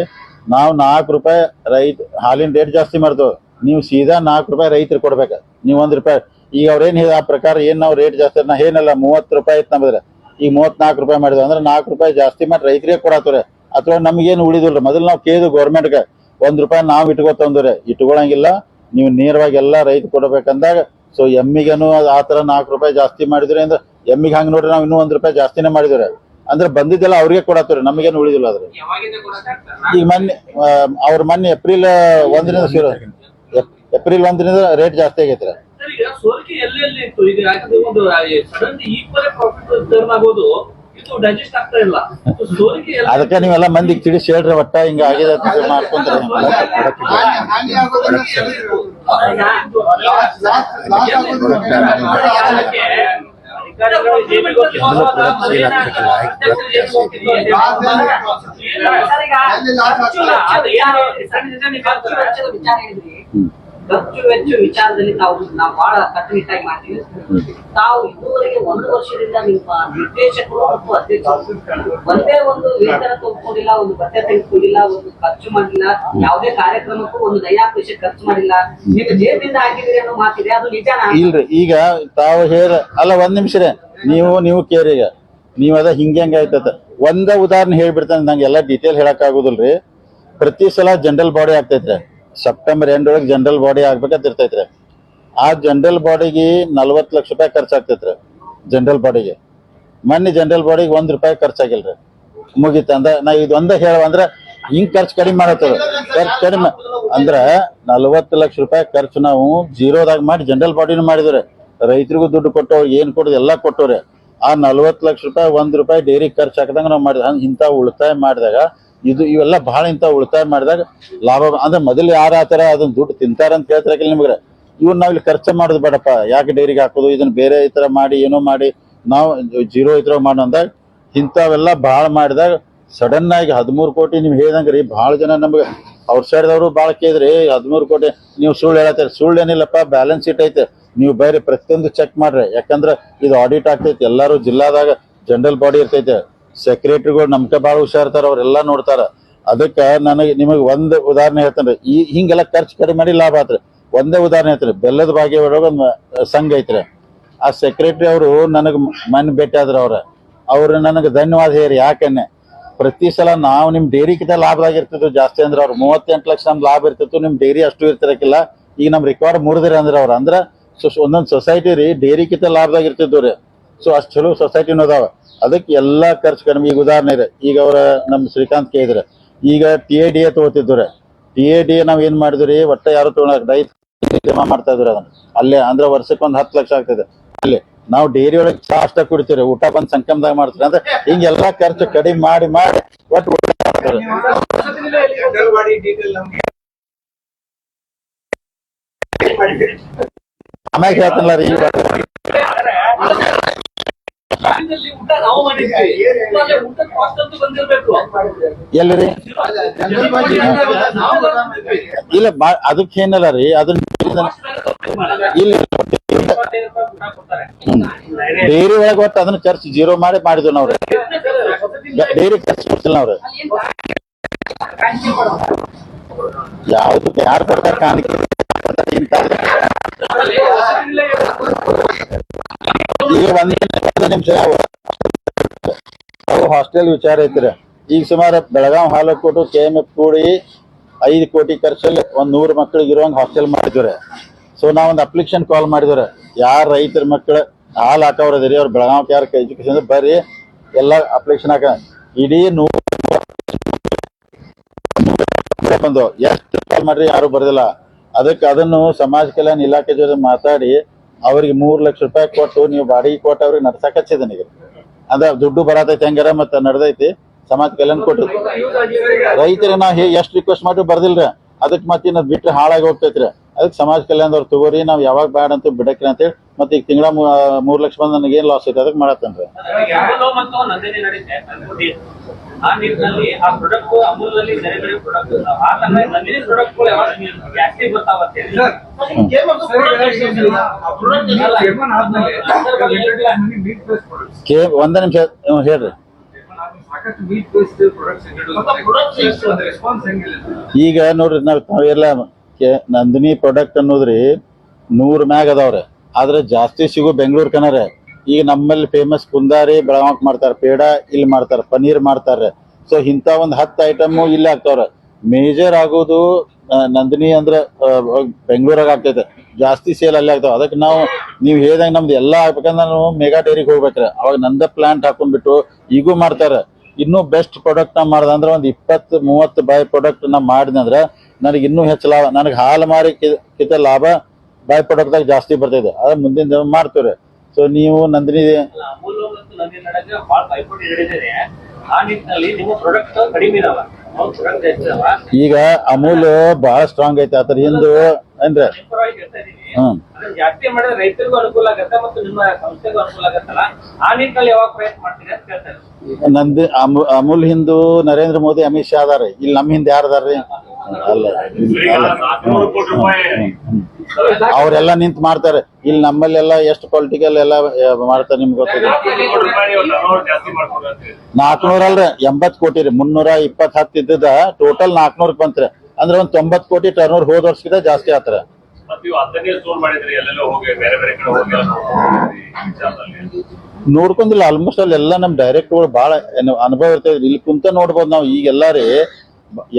ನಾವು ನಾಲ್ಕು ರೂಪಾಯಿ ರೈತ ಹಾಲಿನ ರೇಟ್ ಜಾಸ್ತಿ ಮಾಡ್ತೇವೆ. ನೀವು ಸೀದಾ ನಾಲ್ಕು ರೂಪಾಯಿ ರೈತರು ಕೊಡ್ಬೇಕು. ನೀವು ಒಂದ್ ರೂಪಾಯಿ ಈಗ ಅವ್ರೇನ್ ಹೇಳಿ ಆ ಪ್ರಕಾರ ಏನ್ ನಾವು ರೇಟ್ ಜಾಸ್ತಿ ನಾ ಏನಲ್ಲ ಮೂವತ್ತು ರೂಪಾಯಿ ಇತ್ತು ನಮ್ಮದ್ರೆ ಈಗ ಮೂವತ್ನಾಲ್ಕು ರೂಪಾಯಿ ಮಾಡಿದ್ವಿ ಅಂದ್ರೆ ನಾಲ್ಕು ರೂಪಾಯಿ ಜಾಸ್ತಿ ಮಾಡಿ ರೈತರಿಗೆ ಕೊಡತ್ತವ್ರೆ ಅಥವಾ ನಮಗೇನು ಉಳಿದಿಲ್ರಿ? ಮೊದಲು ನಾವು ಕೇಳಿದ್ವಿ ಗೌರ್ಮೆಂಟ್ಗೆ ಒಂದ್ ರೂಪಾಯಿ ನಾವು ಇಟ್ಕೋತಂದ್ರೆ ಇಟ್ಕೊಳಂಗಿಲ್ಲ, ನೀವು ನೇರವಾಗಿ ಎಲ್ಲ ರೈತ ಕೊಡ್ಬೇಕಂದಾಗ ಸೊ ಎಮ್ಮಿಗೇನು ಆ ತರ ನಾಲ್ಕು ರೂಪಾಯಿ ಜಾಸ್ತಿ ಮಾಡಿದ್ರೆ ಅಂದ್ರೆ, ಎಮ್ಮಿಗೆ ಹಂಗ್ ನೋಡ್ರಿ ನಾವು ಇನ್ನೂ ಒಂದ್ ರೂಪಾಯಿ ಜಾಸ್ತಿನೇ ಮಾಡಿದ್ರೆ ಅಂದ್ರೆ ಬಂದಿದ್ದೆಲ್ಲ ಅವ್ರಿಗೆ ಕೊಡತ್ತವ್ರಿ ನಮಗೇನು ಉಳಿದಿಲ್ಲ ಅದ್ರ ಈಗ ಮೊನ್ನೆ ಅವ್ರ ಮೊನ್ನೆ ಏಪ್ರಿಲ್, ಒಂದರಿಂದ ಏಪ್ರಿಲ್ ಒಂದರಿಂದ ರೇಟ್ ಜಾಸ್ತಿ ಆಗೈತ್ರಿ ಸೋರಿಕೆ ಎಲ್ಲೆಲ್ಲಿ ಇತ್ತು ಈಗ ಯಾಕಂದ್ರೆ ಒಂದು ಸಡನ್ ಈಕ್ವಲ್ ಪ್ರಾಫಿಟ್ ಟರ್ನ್ ಆಗೋದು ಇದು ಡೈಜೆಸ್ಟ್ ಆಗ್ತಾ ಇಲ್ಲ So, ಸೋರಿಕೆ ಎಲ್ಲ ಅದಕ್ಕೆ ನೀವೆಲ್ಲ ಮಂದಿಗೆ ತಿಳಿಸಿ ಹೇಳ್ರಿ ಒಟ್ಟ ಹಿಂಗ ಆಗಿದೆ ಅಂತ ಮಾಡ್ಕೊಂತಾರೆ ಅಧಿಕಾರಿಗಳು ಹೆಚ್ಚು ವೆಚ್ಚ ವಿಚಾರದಲ್ಲಿ ತಾವು ನಾವು ಬಹಳ ಕಟ್ಟುನಿಟ್ಟಾಗಿ ಮಾಡ್ತೀವಿ. ತಾವು ಇದುವರೆಗೆ ಒಂದು ವರ್ಷದಿಂದ ನಿಮ್ಮ ನಿರ್ದೇಶಕರು ಮತ್ತು ಅಧ್ಯಕ್ಷರು ಒಂದೇ ಒಂದು ವೇತನ ತೆಗೆದುಕೊಂಡಿಲ್ಲ ಒಂದು ಬಟ್ಟೆ ತೆಗೆದುಕೊಂಡಿಲ್ಲ ಒಂದು ಖರ್ಚು ಮಾಡಿಲ್ಲ, ಯಾವುದೇ ಕಾರ್ಯಕ್ರಮಕ್ಕೂ ಒಂದು ದಯಾ ಪೈಸೆ ಖರ್ಚು ಮಾಡಿಲ್ಲ. ನಿಮ್ಮ ಜೇಬಿಂದ ಹಾಕಿದಿರಿ ಅನ್ನೋ ಮಾತಿದೆ, ಅದು ನಿಜಾನ? ಇಲ್ರಿ, ಈಗ ತಾವು ಹೇಳ ಅಲ್ಲ ಒಂದ್ ನಿಮಿಷರೇ ನೀವು ನೀವು ಕೇರಿ ಈಗ. ನೀವ್ ಅದ ಹಿಂಗೆ ಹೆಂಗ ಆಯ್ತದ. ಒಂದ ಉದಾಹರಣೆ ಹೇಳ್ಬಿಡ್ತಾನೆ, ನಂಗೆ ಎಲ್ಲ ಡೀಟೇಲ್ ಹೇಳಕ್ ಆಗುದಿಲ್ರಿ. ಪ್ರತಿ ಸಲ ಜನರಲ್ ಬಾಡಿ ಆಗ್ತೈತ್ರಿ. ಸೆಪ್ಟೆಂಬರ್ ಎಂಡ್ ಒಳಗೆ ಜನರಲ್ ಬಾಡಿ ಆಗ್ಬೇಕಂತ ಇರ್ತೈತ್ರಿ. ಆ ಜನರಲ್ ಬಾಡಿಗೆ ನಲ್ವತ್ತು ಲಕ್ಷ ರೂಪಾಯಿ ಖರ್ಚಾಗ್ತೈತ್ರಿ ಜನರಲ್ ಬಾಡಿಗೆ ಮೊನ್ನೆ ಜನರಲ್ ಬಾಡಿಗೆ ಒಂದ್ ರೂಪಾಯಿ ಖರ್ಚಾಗಿಲ್ರಿ. ಮುಗೀತ ಅಂದ ನಾ ಇದು ಹೇಳುವ ಅಂದ್ರ ಹಿಂಗ್ ಖರ್ಚು ಕಡಿಮೆ ಮಾಡತ್ತದ. ಖರ್ಚು ಕಡಿಮೆ ಅಂದ್ರ ನಲ್ವತ್ತು ಲಕ್ಷ ರೂಪಾಯಿ ಖರ್ಚು ನಾವು ಜೀರೋದಾಗ ಮಾಡಿ ಜನರಲ್ ಬಾಡಿನೂ ಮಾಡಿದ್ರೆ. ರೈತರಿಗೂ ದುಡ್ಡು ಕೊಟ್ಟು ಏನು ಕೊಡೋದು ಎಲ್ಲಾ ಕೊಟ್ಟವ್ರೆ. ಆ ನಲ್ವತ್ತು ಲಕ್ಷ ರೂಪಾಯಿ ಒಂದ್ ರೂಪಾಯಿ ಡೈರಿ ಖರ್ಚು ಹಾಕಿದಂಗೆ ನಾವು ಮಾಡಿದ ಹಂಗೆ ಇಂಥ ಉಳಿತಾಯ ಮಾಡಿದಾಗ ಇದು ಇವೆಲ್ಲ ಬಹಳ ಇಂಥ ಉಳಿತಾಯ ಮಾಡಿದಾಗ ಲಾಭ ಅಂದ್ರೆ ಮೊದಲು ಯಾರ ಆತರ ಅದನ್ನ ದುಡ್ಡು ತಿಂತಾರ ಅಂತ ಹೇಳ್ತಾರಕಿಲ್ಲ ನಿಮ್ಗೆ. ಇವ್ರು ನಾವ್ ಇಲ್ಲಿ ಖರ್ಚು ಮಾಡೋದು ಬೇಡಪ್ಪ. ಯಾಕೆ ಡೈರಿಗೆ ಹಾಕೋದು? ಇದನ್ನ ಬೇರೆ ಈ ಥರ ಮಾಡಿ, ಏನೋ ಮಾಡಿ, ನಾವು ಜೀರೋ ಇದ್ರ ಮಾಡೋ ಅಂದಾಗ ಇಂಥವೆಲ್ಲ ಭಾಳ ಮಾಡಿದಾಗ ಸಡನ್ ಆಗಿ ಹದಿಮೂರು ಕೋಟಿ ನೀವು ಹೇಳ್ದಂಗೆ ರೀ ಭಾಳ ಜನ ನಮ್ಗೆ ಅವ್ರ ಸೈಡ್ದವರು ಭಾಳ ಕೇಳಿದ್ರಿ ಹದಿಮೂರು ಕೋಟಿ ನೀವು ಸುಳ್ಳು ಹೇಳತ್ತೀರಿ. ಸುಳ್ಳು ಏನಿಲ್ಲಪ್ಪ ಬ್ಯಾಲೆನ್ಸ್ ಶೀಟ್ ಐತೆ. ನೀವು ಬೇರೆ ಪ್ರತಿಯೊಂದು ಚೆಕ್ ಮಾಡ್ರಿ. ಯಾಕಂದ್ರೆ ಇದು ಆಡಿಟ್ ಆಗ್ತೈತಿ. ಎಲ್ಲಾರು ಜಿಲ್ಲಾದಾಗ ಜನರಲ್ ಬಾಡಿ ಇರ್ತೈತೆ. ಸೆಕ್ರೆಟರಿಗಳು ನಮ್ಗೆ ಭಾಳ ಹುಷಾರ್ತಾರ ಅವರೆಲ್ಲ ನೋಡ್ತಾರ. ಅದಕ್ಕೆ ನನಗೆ ನಿಮಗೆ ಒಂದು ಉದಾಹರಣೆ ಹೇಳ್ತೇನೆ. ಈ ಹಿಂಗೆಲ್ಲ ಖರ್ಚು ಕಡಿಮೆ ಮಾಡಿ ಲಾಭ ಆತ್ರಿ. ಒಂದೇ ಉದಾಹರಣೆ ಹೇಳ್ತಾರೆ ಬೆಲ್ಲದ ಒಳಗ ಒಂದು ಸಂಘ ಐತ್ರಿ. ಆ ಸೆಕ್ರೆಟರಿ ಅವರು ನನಗೆ ಮನೆ ಭೇಟಿ ಆದ್ರ ಅವ್ರ. ಅವ್ರು ನನಗೆ ಧನ್ಯವಾದ ಹೇರಿ ಯಾಕನ್ನೆ? ಪ್ರತಿ ಸಲ ನಾವು ನಿಮ್ ಡೈರಿಗಿಂತ ಲಾಭದಾಗ ಇರ್ತಿದ್ವು ಜಾಸ್ತಿ ಅಂದ್ರೆ ಅವ್ರು ಮೂವತ್ತೆಂಟು ಲಕ್ಷ ನಮ್ ಲಾಭ ಇರ್ತಿತ್ತು, ನಿಮ್ ಡೈರಿ ಅಷ್ಟು ಇರ್ತಿರಕ್ಕಿಲ್ಲ ಈಗ ನಮ್ ರಿಕಾರ್ಡ್ ಮುರಿದ್ರಿ ಅಂದ್ರೆ ಅವ್ರ. ಅಂದ್ರ ಸೊ ಒಂದೊಂದ್ ಸೊಸೈಟಿ ರೀ ಡೈರಿಗಿಂತ ಲಾಭದಾಗ ಇರ್ತಿದ್ವು ರೀ ಸೊ ಅಷ್ಟು ಚಲೋ ಸೊಸೈಟಿನೂ ಅದಾವ. ಅದಕ್ಕೆ ಎಲ್ಲಾ ಖರ್ಚು ಕಡಿಮೆ. ಈಗ ಉದಾಹರಣೆ ಇದೆ. ಈಗ ಅವರ ನಮ್ ಶ್ರೀಕಾಂತ್ ಕೇಳಿದ್ರೆ ಈಗ ಟಿ ಎ ಡಿ ಎ ತಗೋತಿದ್ರು ಟಿ ಎ ಡಿ ಎ ನಾವ್ ಏನ್ ಮಾಡಿದ್ರಿ? ಒಟ್ಟೆ ಯಾರು ತಗೊಳಕ್ ರೈತ ಜಮಾ ಮಾಡ್ತಾ ಇದ್ರು ಅದನ್ನ. ಅಲ್ಲೇ ಅಂದ್ರೆ ವರ್ಷಕ್ಕೆ ಒಂದ್ ಹತ್ತು ಲಕ್ಷ ಆಗ್ತದೆ. ಅಲ್ಲಿ ನಾವು ಡೈರಿ ಒಳಗೆ ಚಾ ಅಷ್ಟ ಕುಡಿತೀರಿ ಊಟ ಬಂದ್ ಸಂಕಮದಾಗ ಮಾಡ್ತೀರಿ ಅಂದ್ರೆ ಹಿಂಗೆಲ್ಲಾ ಖರ್ಚು ಕಡಿಮೆ ಮಾಡಿ ಮಾಡಿ ಒಟ್ಟು ಆಮ್ಯಾಗ ಹೇಳ್ತಾನಲ್ಲ ರೀ ಈಗ ರಾಜ್ಯದಲ್ಲಿ ಊಟ ನಾವು ಮಾಡಿದ್ವಿ. ಅಲ್ಲೇ ಊಟ ಕಾಸ್ಟ್ ಅಂತೂ ಬಂದಿರ್ಬೇಕು. ಎಲ್ಲಿ ರೀ ಜನರಲ್ ಬಾಡಿ ಇಲ್ಲ ಅದಕ್ಕೆ ಏನಲ್ಲ ರೀ ಅದನ್ನ ಇಲ್ಲಿ ಡೈರಿ ಒಳಗೆ ಒಟ್ಟು ಅದನ್ನ ಖರ್ಚು ಜೀರೋ ಮಾಡಿ ಮಾಡಿದ್ರು ನಾವ್ರಿ ಡೈರಿ ಖರ್ಚು ಕೊಡ್ತಿಲ್ಲ ನಾವ್ರಿ ಯಾವ್ದು ಯಾರು ಕೊಡ್ತಾರೆ ಕಾಣಿಕೆ? ಹಾಸ್ಟೆಲ್ ವಿಚಾರ ಐತ್ರಿ ಈಗ ಸುಮಾರು ಬೆಳಗಾವ್ ಹಾಲು ಕೊಟ್ಟು ಕೆ ಎಂ ಎಫ್ ಕೂಡಿ ಐದು ಕೋಟಿ ಖರ್ಚಲ್ಲಿ ಒಂದ್ ನೂರು ಮಕ್ಳಿಗೆ ಇರುವಂಗ ಹಾಸ್ಟೆಲ್ ಮಾಡಿದ್ವಿ ಸೊ ನಾವೊಂದು ಅಪ್ಲಿಕೇಶನ್ ಕಾಲ್ ಮಾಡಿದ್ವಿ ಯಾರ ರೈತರ ಮಕ್ಕಳು ಹಾಲು ಹಾಕವ್ರ ಅದರಿ ಅವ್ರು ಬೆಳಗಾವ್ ಯಾರ ಎಜುಕೇಶನ್ ಬರ್ರಿ, ಎಲ್ಲ ಅಪ್ಲಿಕೇಶನ್ ಹಾಕ. ಇಡೀ ನೂರು ಬಂದು, ಎಷ್ಟು ಕಾಲ್ ಮಾಡ್ರಿ, ಯಾರು ಬರ್ದಿಲ್ಲ. ಅದಕ್ಕೆ ಅದನ್ನು ಸಮಾಜ ಕಲ್ಯಾಣ ಇಲಾಖೆ ಜೊತೆ ಮಾತಾಡಿ ಅವ್ರಿಗೆ ಮೂರ್ ಲಕ್ಷ ರೂಪಾಯಿ ಕೊಟ್ಟು ನೀವು ಬಾಡಿಗೆ ಕೊಟ್ಟು ಅವ್ರಿಗೆ ನಡ್ಸಕ್ ಹಚ್ಚಿದ ಈಗ. ಅಂದ್ರೆ ದುಡ್ಡು ಬರತೈತಿ, ಹೆಂಗಾರ ಮತ್ತ ನಡೆದೈತಿ, ಸಮಾಜ ಕಲ್ಯಾಣ ಕೊಟ್ಟು. ರೈತರಿಗೆ ನಾವು ಎಷ್ಟು ರಿಕ್ವೆಸ್ಟ್ ಮಾಡಿ ಬರ್ದಿಲ್ರಿ. ಅದಕ್ಕೆ ಮತ್ತೆ ಇನ್ನ ಬಿಟ್ರೆ ಹಾಳಾಗಿ ಹೋಗ್ತೈತ್ರಿ. ಅದಕ್ಕೆ ಸಮಾಜ ಕಲ್ಯಾಣದವ್ರು ತಗೋರಿ ನಾವು ಯಾವಾಗ ಬ್ಯಾಡ ಅಂತ ಬಿಡಕ್ರಿ ಅಂತೇಳಿ ಮತ್ತೆ ಈಗ ತಿಂಗಳ ಮೂರ್ ಲಕ್ಷ ಬಂದ್ ನನಗೆ ಏನ್ ಲಾಸ್ ಐತೆ ಅದಕ್ಕೆ ಮಾಡತ್ತೇನ್ರಿ. ಒಂದ ನಿಮಿಷ ಹೇಳ್ರಿ. ಸಾಕಷ್ಟು ಮೀಟ್ ಬೇಸ್ಡ್ ಪ್ರಾಡಕ್ಟ್ಸ್ ರೆಸ್ಪಾನ್ಸ್ ಹೆಂಗಿಲ್ಲ ಈಗ ನೋಡ್ರಿ ನಾವ್ ನಾವೆಲ್ಲ ಕೆ- ನಂದಿನಿ ಪ್ರಾಡಕ್ಟ್ ಅನ್ನೋದ್ರಿ ನೂರ್ ಮ್ಯಾಗ ಅದಾವ್ರೆ. ಆದ್ರೆ ಜಾಸ್ತಿ ಸಿಗು ಬೆಂಗಳೂರು ಕನರೆ ಈಗ ನಮ್ಮಲ್ಲಿ ಫೇಮಸ್ ಕುಂದಾರಿ ಬೆಳಗಾವ್ ಮಾಡ್ತಾರ, ಪೇಡ ಇಲ್ಲಿ ಮಾಡ್ತಾರ ಪನೀರ್ ಮಾಡ್ತಾರೆ ಸೊ ಇಂಥ ಒಂದು ಹತ್ತು ಐಟಮ್ ಇಲ್ಲಿ ಆಗ್ತಾವ್ರೆ ಮೇಜರ್ ಆಗೋದು ನಂದಿನಿ ಅಂದ್ರ ಬೆಂಗಳೂರಾಗ ಆಗ್ತೈತೆ. ಜಾಸ್ತಿ ಸೇಲ್ ಅಲ್ಲಿ ಆಗ್ತಾವ. ಅದಕ್ಕೆ ನಾವು, ನೀವು ಹೇಳ್ದಂಗ ನಮ್ದು ಎಲ್ಲಾ ಆಗ್ಬೇಕಂದ್ರೆ ನಾವು ಮೆಗಾ ಡೈರಿಗೆ ಹೋಗ್ಬೇಕ್ರಿ. ಅವಾಗ ನಂದ ಪ್ಲಾಂಟ್ ಹಾಕೊಂಡ್ಬಿಟ್ಟು ಈಗೂ ಮಾಡ್ತಾರ ಇನ್ನೂ ಬೆಸ್ಟ್ ಪ್ರಾಡಕ್ಟ್ ನಾ ಮಾಡ್ದೆ ಅಂದ್ರೆ ಒಂದು ಇಪ್ಪತ್ತು, ಮೂವತ್ತು ಬೈ ಪ್ರಾಡಕ್ಟ್ ನಾ ಮಾಡಿದೆ ಅಂದ್ರೆ ನನಗೆ ಇನ್ನೂ ಹೆಚ್ಚು ಲಾಭ ನನಗೆ ಹಾಲು ಮಾರಿ ಕಿತ ಲಾಭ ಬೈ ಪ್ರಾಡಕ್ಟ್ದಾಗ ಜಾಸ್ತಿ ಬರ್ತೈತೆ ಅದ್ರ ಮುಂದಿನ ದಿನ ಮಾಡ್ತೀವ್ರಿ. ಸೊ ನೀವು ನಂದಿನಿ ಈಗ ಅಮೂಲ್ ಬಹಳ ಸ್ಟ್ರಾಂಗ್ ಐತೆ. ಆತರ ಹಿಂದು ಅಂದ್ರೆ ನಿಮ್ ಹ್ಮ್. ನಂದಿ ಅಮು ಅಮೂಲ್ ಹಿಂದೂ ನರೇಂದ್ರ ಮೋದಿ ಅಮಿತ್ ಶಾ ಅದಾರ. ಇಲ್ಲಿ ನಮ್ಮ ಹಿಂದೆ ಯಾರು ಅದಾರ್ರಿ? ಅಲ್ಲ ಅವರೆಲ್ಲ ನಿಂತ್ ಮಾಡ್ತಾರೆ. ಇಲ್ಲಿ ನಮ್ಮಲ್ಲೆಲ್ಲ ಎಷ್ಟು ಪೊಲಿಟಿಕಲ್ ಎಲ್ಲ ಮಾಡ್ತಾರೆ ನಿಮ್ಗೆ ಗೊತ್ತಿದೆ? ನಾಲ್ಕನೂರ ಅಲ್ರಿ ಎಂಬತ್ ಕೋಟಿ ರೀ. ಮುನ್ನೂರ ಇಪ್ಪತ್ ಹತ್ತು ಇದ್ದದ ಟೋಟಲ್ ನಾಲ್ಕನೂರ್ ಬಂತ್ರಿ. ಅಂದ್ರೆ ಒಂದ್ ತೊಂಬತ್ ಕೋಟಿ ಟರ್ನ್ ಓವರ್ ಹೋದ ವರ್ಷಕ್ಕಿಂತ ಜಾಸ್ತಿ ಆತರ. ನೋಡ್ಕೊಂಡಿಲ್ಲ ಆಲ್ಮೋಸ್ಟ್ ಅಲ್ಲಿ ಎಲ್ಲ ನಮ್ ಡೈರೆಕ್ಟ್ ಬಹಳ ಅನುಭವ ಇರ್ತದೆ ಇಲ್ಲಿ ಕುಂತ ನೋಡ್ಬೋದು ನಾವು. ಈಗೆಲ್ಲ